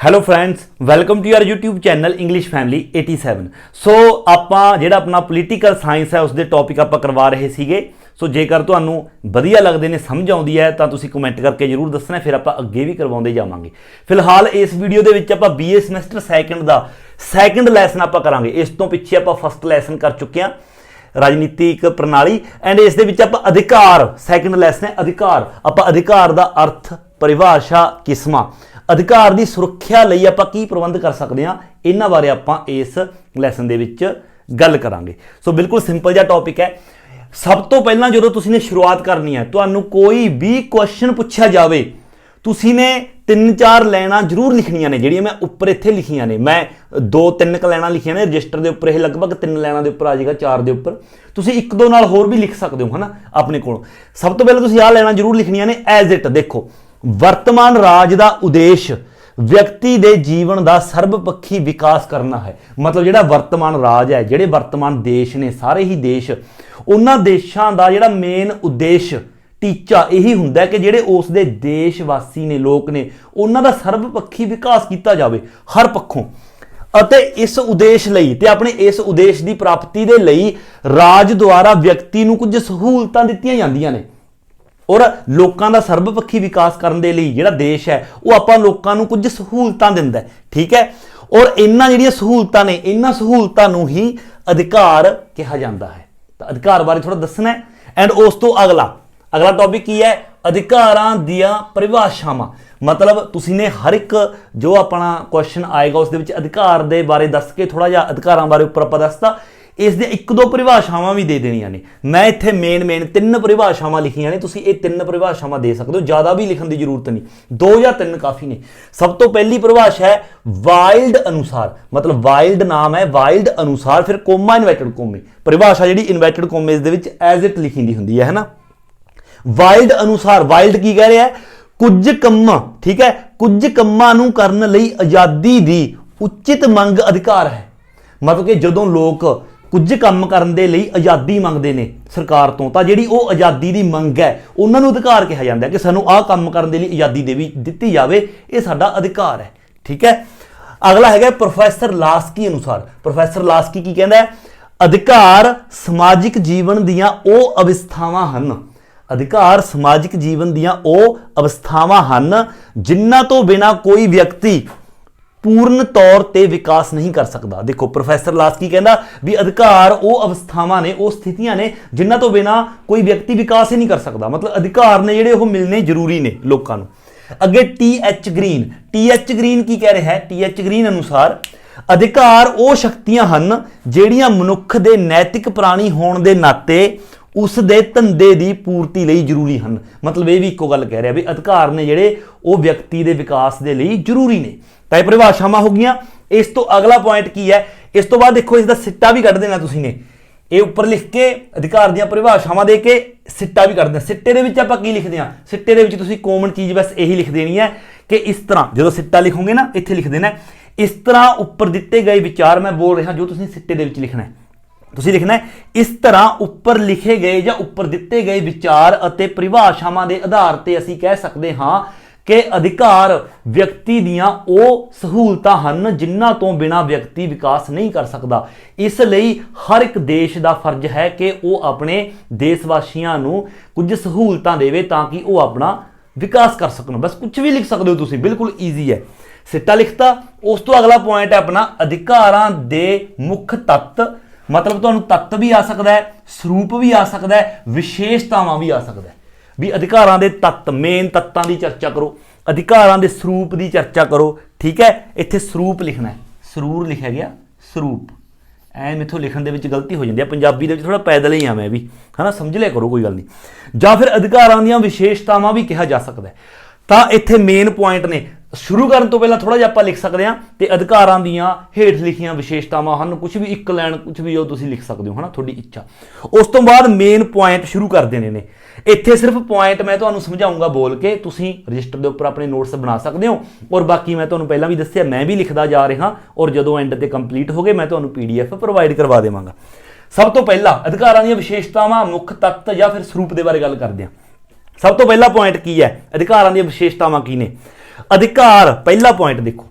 Hello friends welcome to your YouTube channel English family 87 so ਆਪਾਂ ਜਿਹੜਾ ਆਪਣਾ political science ਹੈ ਉਸ ਦੇ ਟੌਪਿਕ ਆਪਾਂ ਕਰਵਾ ਰਹੇ ਸੀਗੇ। ਸੋ ਜੇਕਰ ਤੁਹਾਨੂੰ ਵਧੀਆ ਲੱਗਦੇ ਨੇ, ਸਮਝ ਆਉਂਦੀ ਹੈ, ਤਾਂ ਤੁਸੀਂ ਕਮੈਂਟ ਕਰਕੇ ਜਰੂਰ ਦੱਸਣਾ, ਫਿਰ ਆਪਾਂ ਅੱਗੇ ਵੀ ਕਰਵਾਉਂਦੇ ਜਾਵਾਂਗੇ। ਫਿਲਹਾਲ ਇਸ ਵੀਡੀਓ ਦੇ ਵਿੱਚ ਆਪਾਂ BA ਸਮੈਸਟਰ ਸੈਕੰਡ ਦਾ ਸੈਕੰਡ ਲੈਸਨ ਆਪਾਂ ਕਰਾਂਗੇ। ਇਸ ਤੋਂ ਪਿੱਛੇ ਆਪਾਂ ਫਸਟ ਲੈਸਨ ਕਰ ਚੁੱਕੇ ਹਾਂ, ਰਾਜਨੀਤਿਕ ਪ੍ਰਣਾਲੀ। ਐਂਡ ਇਸ ਦੇ ਵਿੱਚ ਆਪਾਂ ਅਧਿਕਾਰ ਸੈਕੰਡ ਲੈਸਨ ਹੈ ਅਧਿਕਾਰ। ਆਪਾਂ ਅਧਿਕਾਰ ਦਾ ਅਰਥ, ਪਰਿਭਾਸ਼ਾ, ਕਿਸਮਾਂ। ਅਧਿਕਾਰ ਦੀ ਸੁਰੱਖਿਆ ਲਈ ਆਪਾਂ ਕੀ ਪ੍ਰਬੰਧ ਕਰ ਸਕਦੇ ਹਾਂ? ਇਹਨਾਂ ਬਾਰੇ ਆਪਾਂ ਇਸ ਲੈਸਨ ਦੇ ਵਿੱਚ ਗੱਲ ਕਰਾਂਗੇ। ਸੋ ਬਿਲਕੁਲ ਸਿੰਪਲ ਜਿਹਾ ਟੌਪਿਕ ਹੈ। ਸਭ ਤੋਂ ਪਹਿਲਾਂ ਜਦੋਂ ਤੁਸੀਂ ਨੇ ਸ਼ੁਰੂਆਤ ਕਰਨੀ ਹੈ, ਤੁਹਾਨੂੰ ਕੋਈ ਵੀ ਕੁਐਸਚਨ ਪੁੱਛਿਆ ਜਾਵੇ, ਤੁਸੀਂ ਨੇ ਤਿੰਨ ਚਾਰ ਲਾਈਨਾਂ ਜ਼ਰੂਰ ਲਿਖਣੀਆਂ ਨੇ, ਜਿਹੜੀਆਂ ਮੈਂ ਉੱਪਰ ਇੱਥੇ ਲਿਖੀਆਂ ਨੇ। ਮੈਂ ਦੋ ਤਿੰਨ ਕ ਲਾਈਨਾਂ ਲਿਖੀਆਂ ਨੇ, ਰਜਿਸਟਰ ਦੇ ਉੱਪਰ ਇਹ ਲਗਭਗ ਤਿੰਨ ਲਾਈਨਾਂ ਦੇ ਉੱਪਰ ਆ ਜਾਏਗਾ, ਚਾਰ ਦੇ ਉੱਪਰ। ਤੁਸੀਂ ਇੱਕ ਦੋ ਨਾਲ ਹੋਰ ਵੀ ਲਿਖ ਸਕਦੇ ਹੋ, ਹਨਾ, ਆਪਣੇ ਕੋਲ। ਸਭ ਤੋਂ ਪਹਿਲਾਂ ਤੁਸੀਂ ਆਹ ਲਾਈਨਾਂ ਜ਼ਰੂਰ ਲਿਖਣੀਆਂ ਨੇ ਐਜ਼ ਇਟ ਦੇਖੋ। ਵਰਤਮਾਨ ਰਾਜ ਦਾ ਉਦੇਸ਼ ਵਿਅਕਤੀ ਦੇ ਜੀਵਨ ਦਾ ਸਰਬਪੱਖੀ ਵਿਕਾਸ ਕਰਨਾ ਹੈ। ਮਤਲਬ ਜਿਹੜਾ ਵਰਤਮਾਨ ਰਾਜ ਹੈ, ਜਿਹੜੇ ਵਰਤਮਾਨ ਦੇਸ਼ ਨੇ, ਸਾਰੇ ਹੀ ਦੇਸ਼, ਉਹਨਾਂ ਦੇਸ਼ਾਂ ਦਾ ਜਿਹੜਾ ਮੇਨ ਉਦੇਸ਼, ਟੀਚਾ ਇਹੀ ਹੁੰਦਾ ਕਿ ਜਿਹੜੇ ਉਸ ਦੇ ਦੇਸ਼ ਵਾਸੀ ਨੇ, ਲੋਕ ਨੇ, ਉਹਨਾਂ ਦਾ ਸਰਬਪੱਖੀ ਵਿਕਾਸ ਕੀਤਾ ਜਾਵੇ ਹਰ ਪੱਖੋਂ। ਅਤੇ ਇਸ ਉਦੇਸ਼ ਲਈ ਤੇ ਆਪਣੇ ਇਸ ਉਦੇਸ਼ ਦੀ ਪ੍ਰਾਪਤੀ ਦੇ ਲਈ ਰਾਜ ਦੁਆਰਾ ਵਿਅਕਤੀ ਨੂੰ ਕੁਝ ਸਹੂਲਤਾਂ ਦਿੱਤੀਆਂ ਜਾਂਦੀਆਂ ਨੇ। ਔਰ ਲੋਕਾਂ ਦਾ ਸਰਬਪੱਖੀ ਵਿਕਾਸ ਕਰਨ ਦੇ ਲਈ ਜਿਹੜਾ ਦੇਸ਼ ਹੈ, ਉਹ ਆਪਾਂ ਲੋਕਾਂ ਨੂੰ ਕੁਝ ਸਹੂਲਤਾਂ ਦਿੰਦਾ ਠੀਕ ਹੈ? ਔਰ ਇਹਨਾਂ ਜਿਹੜੀਆਂ ਸਹੂਲਤਾਂ ਨੇ, ਇਹਨਾਂ ਸਹੂਲਤਾਂ ਨੂੰ ਹੀ ਅਧਿਕਾਰ ਕਿਹਾ ਜਾਂਦਾ ਹੈ। ਤਾਂ ਅਧਿਕਾਰ ਬਾਰੇ ਥੋੜਾ ਦੱਸਣਾ ਹੈ। ਐਂਡ ਉਸ ਤੋਂ ਅਗਲਾ ਅਗਲਾ ਟੌਪਿਕ ਕੀ ਹੈ? ਅਧਿਕਾਰਾਂ ਦੀਆਂ ਪਰਿਭਾਸ਼ਾਵਾਂ। ਮਤਲਬ ਤੁਸੀਂ ਨੇ ਹਰ ਇੱਕ ਜੋ ਆਪਣਾ ਕੁਐਸਚਨ ਆਏਗਾ, ਉਸ ਦੇ ਵਿੱਚ ਅਧਿਕਾਰ ਦੇ ਬਾਰੇ ਦੱਸ ਕੇ ਥੋੜਾ ਜਿਹਾ ਅਧਿਕਾਰਾਂ ਬਾਰੇ ਉੱਪਰ ਆਪਾਂ ਦੱਸਤਾ। ਇਸ ਦੇ ਇੱਕ ਦੋ ਪਰਿਭਾਸ਼ਾਵਾਂ ਵੀ ਦੇ ਦੇਣੀਆਂ ਨੇ। ਮੈਂ ਇੱਥੇ ਮੇਨ ਮੇਨ ਤਿੰਨ ਪਰਿਭਾਸ਼ਾਵਾਂ ਲਿਖੀਆਂ ਨੇ, ਤੁਸੀਂ ਇਹ ਤਿੰਨ ਪਰਿਭਾਸ਼ਾਵਾਂ ਦੇ ਸਕਦੇ ਹੋ, ਜ਼ਿਆਦਾ ਵੀ ਲਿਖਣ ਦੀ ਜ਼ਰੂਰਤ ਨਹੀਂ। ਦੋ ਜਾਂ ਤਿੰਨ ਕਾਫੀ ਨੇ। ਸਭ ਤੋਂ ਪਹਿਲੀ ਪਰਿਭਾਸ਼ਾ ਹੈ ਵਾਈਲਡ ਅਨੁਸਾਰ। ਮਤਲਬ ਵਾਈਲਡ ਨਾਮ ਹੈ ਵਾਈਲਡ ਅਨੁਸਾਰ, ਫਿਰ ਕੋਮਾ ਇਨਵਰਟਡ ਕੋਮੇ ਪਰਿਭਾਸ਼ਾ ਜਿਹੜੀ ਇਨਵਰਟਡ ਕੋਮੇਸ ਦੇ ਵਿੱਚ ਐਜ਼ ਇਟ ਲਿਖੀ ਦੀ ਹੁੰਦੀ ਹੈ ਹੈ ਨਾ ਵਾਈਲਡ ਅਨੁਸਾਰ ਵਾਈਲਡ ਕੀ ਕਹਿ ਰਿਹਾ ਹੈ? ਕੁਝ ਕੰਮਾਂ, ਠੀਕ ਹੈ? ਕੁਝ ਕੰਮਾਂ ਨੂੰ ਕਰਨ ਲਈ ਆਜ਼ਾਦੀ ਦੀ ਉਚਿਤ ਮੰਗ ਅਧਿਕਾਰ ਹੈ। ਮਤਲਬ ਕਿ ਜਦੋਂ ਲੋਕ ਕੁਝ ਕੰਮ ਕਰਨ ਦੇ ਲਈ ਆਜ਼ਾਦੀ ਮੰਗਦੇ ਨੇ ਸਰਕਾਰ ਤੋਂ। ਤਾਂ ਜਿਹੜੀ ਉਹ ਆਜ਼ਾਦੀ ਦੀ ਮੰਗ ਹੈ, ਉਹਨਾਂ ਨੂੰ ਅਧਿਕਾਰ ਕਿਹਾ ਜਾਂਦਾ ਕਿ ਸਾਨੂੰ ਆਹ ਕੰਮ ਕਰਨ ਦੇ ਲਈ ਆਜ਼ਾਦੀ ਦੇ ਵੀ ਦਿੱਤੀ ਜਾਵੇ। ਇਹ ਸਾਡਾ ਅਧਿਕਾਰ ਹੈ, ਠੀਕ ਹੈ? ਅਗਲਾ ਹੈਗਾ ਪ੍ਰੋਫੈਸਰ ਲਾਸਕੀ ਅਨੁਸਾਰ। ਪ੍ਰੋਫੈਸਰ ਲਾਸਕੀ ਕੀ ਕਹਿੰਦਾ ਹੈ? ਅਧਿਕਾਰ ਸਮਾਜਿਕ ਜੀਵਨ ਦੀਆਂ ਉਹ ਅਵਸਥਾਵਾਂ ਹਨ। ਅਧਿਕਾਰ ਸਮਾਜਿਕ ਜੀਵਨ ਦੀਆਂ ਉਹ ਅਵਸਥਾਵਾਂ ਹਨ ਜਿਨ੍ਹਾਂ ਤੋਂ ਬਿਨਾ ਕੋਈ ਵਿਅਕਤੀ ਪੂਰਨ ਤੌਰ ਤੇ ਵਿਕਾਸ ਨਹੀਂ ਕਰ ਸਕਦਾ। ਦੇਖੋ, ਪ੍ਰੋਫੈਸਰ ਲਾਸਕੀ ਕਹਿੰਦਾ? ਵੀ ਅਧਿਕਾਰ, ਉਹ ਅਵਸਥਾਵਾਂ ਨੇ, ਉਹ ਸਥਿਤੀਆਂ ਨੇ, ਜਿਨ੍ਹਾਂ ਤੋਂ ਬਿਨਾ ਕੋਈ ਵਿਅਕਤੀ ਵਿਕਾਸ ਹੀ ਨਹੀਂ ਕਰ ਸਕਦਾ। ਮਤਲਬ ਅਧਿਕਾਰ ਨੇ ਜਿਹੜੇ ਉਹ ਮਿਲਨੇ ਜ਼ਰੂਰੀ ਨੇ ਲੋਕਾਂ ਨੂੰ। ਅੱਗੇ T H green T H green ਕੀ ਕਹਿ ਰਿਹਾ ਹੈ? ਟੀ ਐਚ ਗ੍ਰੀਨ ਅਨੁਸਾਰ, ਅਧਿਕਾਰ ਉਹ ਸ਼ਕਤੀਆਂ ਹਨ, ਜਿਹੜੀਆਂ ਮਨੁੱਖ ਦੇ ਨੈਤਿਕ ਪ੍ਰਾਣੀ ਹੋਣ ਦੇ ਨਾਤੇ ਉਸ ਦੇ ਧੰਦੇ ਦੀ ਪੂਰਤੀ ਲਈ ਜ਼ਰੂਰੀ ਹਨ। ਮਤਲਬ ਇਹ ਵੀ ਇੱਕੋ ਗੱਲ ਕਹਿ ਰਿਹਾ ਵੀ ਅਧਿਕਾਰ ਨੇ ਜਿਹੜੇ ਉਹ ਵਿਅਕਤੀ ਦੇ ਵਿਕਾਸ ਦੇ ਲਈ ਜ਼ਰੂਰੀ ਨੇ। ਤਾਂ ਇਹ ਪਰਿਭਾਸ਼ਾਵਾਂ ਹੋ ਗਈਆਂ। ਇਸ ਤੋਂ ਅਗਲਾ ਪੁਆਇੰਟ ਕੀ ਹੈ? ਇਸ ਤੋਂ ਬਾਅਦ ਦੇਖੋ ਇਸ ਦਾ ਸਿੱਟਾ ਵੀ ਕੱਢ ਦੇਣਾ ਤੁਸੀਂ ਨੇ। ਇਹ ਉੱਪਰ ਲਿਖ ਕੇ ਅਧਿਕਾਰ ਦੀਆਂ ਪਰਿਭਾਸ਼ਾਵਾਂ ਦੇ ਕੇ ਸਿੱਟਾ ਵੀ ਕੱਢਦੇ ਸਿੱਟੇ ਦੇ ਵਿੱਚ ਆਪਾਂ ਕੀ ਲਿਖਦੇ ਹਾਂ? ਸਿੱਟੇ ਦੇ ਵਿੱਚ ਤੁਸੀਂ ਕਾਮਨ ਚੀਜ਼ ਬਸ ਇਹੀ ਲਿਖ ਦੇਣੀ ਹੈ ਕਿ ਇਸ ਤਰ੍ਹਾਂ, ਜਦੋਂ ਸਿੱਟਾ ਲਿਖੋਗੇ ਨਾ, ਇੱਥੇ ਲਿਖ ਦੇਣਾ ਇਸ ਤਰ੍ਹਾਂ ਉੱਪਰ ਦਿੱਤੇ ਗਏ ਵਿਚਾਰ ਮੈਂ ਬੋਲ ਰਿਹਾ, ਜੋ ਤੁਸੀਂ ਸਿੱਟੇ ਦੇ ਵਿੱਚ ਲਿਖਣਾ ਹੈ। ਤੁਸੀਂ ਲਿਖਣਾ ਹੈ, ਇਸ ਤਰ੍ਹਾਂ ਉੱਪਰ ਲਿਖੇ ਗਏ ਜਾਂ ਉੱਪਰ ਦਿੱਤੇ ਗਏ ਵਿਚਾਰ ਅਤੇ ਪਰਿਭਾਸ਼ਾਵਾਂ ਦੇ ਆਧਾਰ ਤੇ ਅਸੀਂ ਕਹਿ ਸਕਦੇ ਹਾਂ ਕਿ ਅਧਿਕਾਰ ਵਿਅਕਤੀ ਦੀਆਂ ਉਹ ਸਹੂਲਤਾਂ ਹਨ ਜਿਨ੍ਹਾਂ ਤੋਂ ਬਿਨਾਂ ਵਿਅਕਤੀ ਵਿਕਾਸ ਨਹੀਂ ਕਰ ਸਕਦਾ। ਇਸ ਲਈ ਹਰ ਇੱਕ ਦੇਸ਼ ਦਾ ਫਰਜ਼ ਹੈ ਕਿ ਉਹ ਆਪਣੇ ਦੇਸ਼ ਵਾਸੀਆਂ ਨੂੰ ਕੁਝ ਸਹੂਲਤਾਂ ਦੇਵੇ ਤਾਂ ਕਿ ਉਹ ਆਪਣਾ ਵਿਕਾਸ ਕਰ ਸਕਣ। ਬਸ ਕੁਝ ਵੀ ਲਿਖ ਸਕਦੇ ਹੋ ਤੁਸੀਂ, ਬਿਲਕੁਲ ਈਜ਼ੀ ਹੈ। ਸਿੱਟਾ ਲਿਖਤਾ, ਉਸ ਤੋਂ ਅਗਲਾ ਪੁਆਇੰਟ ਹੈ ਆਪਣਾ ਅਧਿਕਾਰਾਂ ਦੇ ਮੁੱਖ ਤੱਤ। ਮਤਲਬ ਤੁਹਾਨੂੰ ਤੱਤ ਵੀ ਆ ਸਕਦਾ ਹੈ, ਸਰੂਪ ਵੀ ਆ ਸਕਦਾ ਹੈ, ਵਿਸ਼ੇਸ਼ਤਾਵਾਂ ਵੀ ਆ ਸਕਦਾ ਹੈ। ਵੀ ਅਧਿਕਾਰਾਂ ਦੇ ਤੱਤ ਮੇਨ ਤੱਤਾਂ ਦੀ ਚਰਚਾ ਕਰੋ। ਅਧਿਕਾਰਾਂ ਦੇ ਸਰੂਪ ਦੀ ਚਰਚਾ ਕਰੋ, ਠੀਕ ਹੈ? ਇੱਥੇ ਸਰੂਪ ਲਿਖਣਾ ਹੈ। ਸਰੂਰ ਲਿਖਿਆ ਗਿਆ ਸਰੂਪ। ਐ ਮੇਥੋਂ ਲਿਖਣ ਦੇ ਵਿੱਚ ਗਲਤੀ ਹੋ ਜਾਂਦੀ ਹੈ। ਪੰਜਾਬੀ ਦੇ ਵਿੱਚ ਥੋੜਾ ਪੈਦਲ ਹੀ ਆ ਮੈਂ ਵੀ। ਹਨਾ? ਸਮਝ ਲਿਆ ਕਰੋ, ਕੋਈ ਗੱਲ ਨਹੀਂ। ਜਾਂ ਫਿਰ ਅਧਿਕਾਰਾਂ ਦੀਆਂ ਵਿਸ਼ੇਸ਼ਤਾਵਾਂ ਵੀ ਕਿਹਾ ਜਾ ਸਕਦਾ ਤਾਂ ਇੱਥੇ ਮੇਨ ਪੁਆਇੰਟ ਨੇ। ਸ਼ੁਰੂ ਕਰਨ ਤੋਂ ਪਹਿਲਾਂ ਥੋੜਾ ਜਿਹਾ ਆਪਾਂ ਲਿਖ ਸਕਦੇ ਹਾਂ ਤੇ ਅਧਿਕਾਰਾਂ ਦੀਆਂ ਹੇਠ ਲਿਖੀਆਂ ਵਿਸ਼ੇਸ਼ਤਾਵਾਂ ਹਨ ਕੁਝ ਵੀ ਇੱਕ ਲਾਈਨ ਕੁਝ ਵੀ ਉਹ ਤੁਸੀਂ ਲਿਖ ਸਕਦੇ ਹੋ, ਹਨਾ, ਤੁਹਾਡੀ ਇੱਛਾ। ਉਸ ਤੋਂ ਬਾਅਦ ਮੇਨ ਪੁਆਇੰਟ ਸ਼ੁਰੂ ਕਰ ਦੇਣੇ ਨੇ। ਇੱਥੇ ਸਿਰਫ ਪੁਆਇੰਟ ਮੈਂ ਤੁਹਾਨੂੰ ਸਮਝਾਉਂਗਾ ਬੋਲ ਕੇ, ਤੁਸੀਂ ਰਜਿਸਟਰ ਦੇ ਉੱਪਰ ਆਪਣੇ ਨੋਟਸ ਬਣਾ ਸਕਦੇ ਹੋ। ਔਰ ਬਾਕੀ ਮੈਂ ਤੁਹਾਨੂੰ ਪਹਿਲਾਂ ਵੀ ਦੱਸਿਆ, ਮੈਂ ਵੀ ਲਿਖਦਾ ਜਾ ਰਿਹਾ, ਔਰ ਜਦੋਂ ਐਂਡ ਤੇ ਕੰਪਲੀਟ ਹੋ ਗਏ, ਮੈਂ ਤੁਹਾਨੂੰ ਪੀਡੀਐਫ ਪ੍ਰੋਵਾਈਡ ਕਰਵਾ ਦੇਵਾਂਗਾ। ਸਭ ਤੋਂ ਪਹਿਲਾਂ ਅਧਿਕਾਰਾਂ ਦੀਆਂ ਵਿਸ਼ੇਸ਼ਤਾਵਾਂ, ਮੁੱਖ ਤੱਤ ਜਾਂ ਫਿਰ ਸਰੂਪ ਦੇ ਬਾਰੇ ਗੱਲ ਕਰਦੇ ਹਾਂ। ਸਭ ਤੋਂ ਪਹਿਲਾ ਪੁਆਇੰਟ ਕੀ ਹੈ? ਅਧਿਕਾਰਾਂ ਦੀਆਂ ਵਿਸ਼ੇਸ਼ਤਾਵਾਂ ਕੀ ਨੇ? ਅਧਿਕਾਰ, ਪਹਿਲਾ ਪੁਆਇੰਟ ਦੇਖੋ।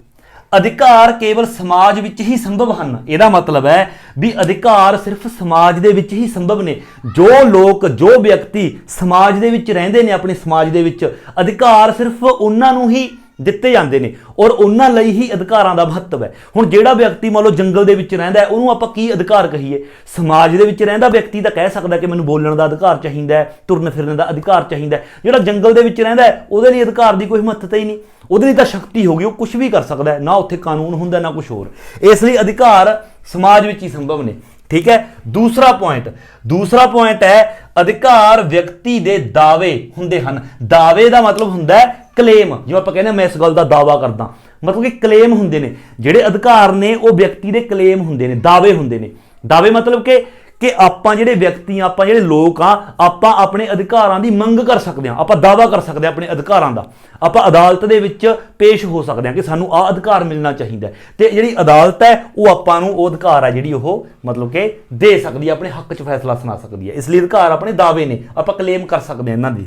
ਅਧਿਕਾਰ ਕੇਵਲ ਸਮਾਜ ਵਿੱਚ ਹੀ ਸੰਭਵ ਹਨ। ਇਹਦਾ ਮਤਲਬ ਹੈ ਵੀ ਅਧਿਕਾਰ ਸਿਰਫ ਸਮਾਜ ਦੇ ਵਿੱਚ ਹੀ ਸੰਭਵ ਨੇ। ਜੋ ਲੋਕ, ਜੋ ਵਿਅਕਤੀ ਸਮਾਜ ਦੇ ਵਿੱਚ ਰਹਿੰਦੇ ਨੇ, ਆਪਣੇ ਸਮਾਜ ਦੇ ਵਿੱਚ, ਅਧਿਕਾਰ ਸਿਰਫ ਉਹਨਾਂ ਨੂੰ ਹੀ ਦਿੱਤੇ ਜਾਂਦੇ ਨੇ। ਔਰ ਉਹਨਾਂ ਲਈ ਹੀ ਅਧਿਕਾਰਾਂ ਦਾ ਮਹੱਤਵ ਹੈ। ਹੁਣ ਜਿਹੜਾ ਵਿਅਕਤੀ ਮੰਨ ਲਓ ਜੰਗਲ ਦੇ ਵਿੱਚ ਰਹਿੰਦਾ ਹੈ, ਉਹਨੂੰ ਆਪਾਂ ਕੀ ਅਧਿਕਾਰ ਕਹੀਏ? ਸਮਾਜ ਦੇ ਵਿੱਚ ਰਹਿੰਦਾ ਵਿਅਕਤੀ ਤਾਂ ਕਹਿ ਸਕਦਾ ਕਿ ਮੈਨੂੰ ਬੋਲਣ ਦਾ ਅਧਿਕਾਰ ਚਾਹੀਦਾ ਹੈ, ਤੁਰਨ ਫਿਰਨ ਦਾ ਅਧਿਕਾਰ ਚਾਹੀਦਾ ਹੈ। ਜਿਹੜਾ ਜੰਗਲ ਦੇ ਵਿੱਚ ਰਹਿੰਦਾ ਹੈ, ਉਹਦੇ ਲਈ ਅਧਿਕਾਰ ਦੀ ਕੋਈ ਮਹੱਤਤਾ ਹੀ ਨਹੀਂ। ਉਹਦੇ ਲਈ ਤਾਂ ਸ਼ਕਤੀ ਹੋ ਗਈ, ਉਹ ਕੁਝ ਵੀ ਕਰ ਸਕਦਾ ਹੈ। ਨਾ ਉੱਥੇ ਕਾਨੂੰਨ ਹੁੰਦਾ, ਨਾ ਕੁਝ ਹੋਰ। ਇਸ ਲਈ ਅਧਿਕਾਰ ਸਮਾਜ ਵਿੱਚ ਹੀ ਸੰਭਵ ਨੇ। ਠੀਕ ਹੈ? ਦੂਸਰਾ ਪੁਆਇੰਟ ਦੂਸਰਾ ਪੁਆਇੰਟ ਹੈ, ਅਧਿਕਾਰ ਵਿਅਕਤੀ ਦੇ ਦਾਅਵੇ ਹੁੰਦੇ ਹਨ। ਦਾਅਵੇ ਦਾ ਮਤਲਬ ਹੁੰਦਾ ਹੈ ਕਲੇਮ ਜਿਵੇਂ ਆਪਾਂ ਕਹਿੰਦੇ ਹਾਂ, ਮੈਂ ਇਸ ਗੱਲ ਦਾ ਦਾਅਵਾ ਕਰਦਾ। ਮਤਲਬ ਕਿ ਕਲੇਮ ਹੁੰਦੇ ਨੇ। ਜਿਹੜੇ ਅਧਿਕਾਰ ਨੇ ਉਹ ਵਿਅਕਤੀ ਦੇ ਕਲੇਮ ਹੁੰਦੇ ਨੇ ਦਾਅਵੇ ਹੁੰਦੇ ਨੇ। ਦਾਅਵੇ ਮਤਲਬ ਕਿ ਕਿ ਆਪਾਂ ਜਿਹੜੇ ਵਿਅਕਤੀ ਆ ਆਪਾਂ ਜਿਹੜੇ ਲੋਕ ਆ ਆਪਾਂ ਆਪਣੇ ਅਧਿਕਾਰਾਂ ਦੀ ਮੰਗ ਕਰ ਸਕਦੇ ਹਾਂ। ਆਪਾਂ ਦਾਅਵਾ ਕਰ ਸਕਦੇ ਹਾਂ ਆਪਣੇ ਅਧਿਕਾਰਾਂ ਦਾ। ਆਪਾਂ ਅਦਾਲਤ ਦੇ ਵਿੱਚ ਪੇਸ਼ ਹੋ ਸਕਦੇ ਹਾਂ ਕਿ ਸਾਨੂੰ ਆਹ ਅਧਿਕਾਰ ਮਿਲਣਾ ਚਾਹੀਦਾ ਹੈ। ਤੇ ਜਿਹੜੀ ਅਦਾਲਤ ਹੈ ਉਹ ਆਪਾਂ ਨੂੰ ਉਹ ਅਧਿਕਾਰ ਹੈ ਜਿਹੜੀ ਉਹ ਮਤਲਬ ਕਿ ਦੇ ਸਕਦੀ ਹੈ ਆਪਣੇ ਹੱਕ 'ਚ ਫੈਸਲਾ ਸੁਣਾ ਸਕਦੀ ਹੈ। ਇਸ ਲਈ ਅਧਿਕਾਰ ਆਪਣੇ ਦਾਅਵੇ ਨੇ। ਆਪਾਂ ਕਲੇਮ ਕਰ ਸਕਦੇ ਹਾਂ ਇਹਨਾਂ ਦੀ।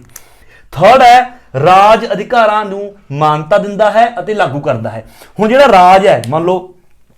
ਥਰਡ ਹੈ ਰਾਜ ਅਧਿਕਾਰਾਂ ਨੂੰ ਮਾਨਤਾ ਦਿੰਦਾ ਹੈ ਅਤੇ ਲਾਗੂ ਕਰਦਾ ਹੈ। ਹੁਣ ਜਿਹੜਾ ਰਾਜ ਹੈ ਮੰਨ ਲਓ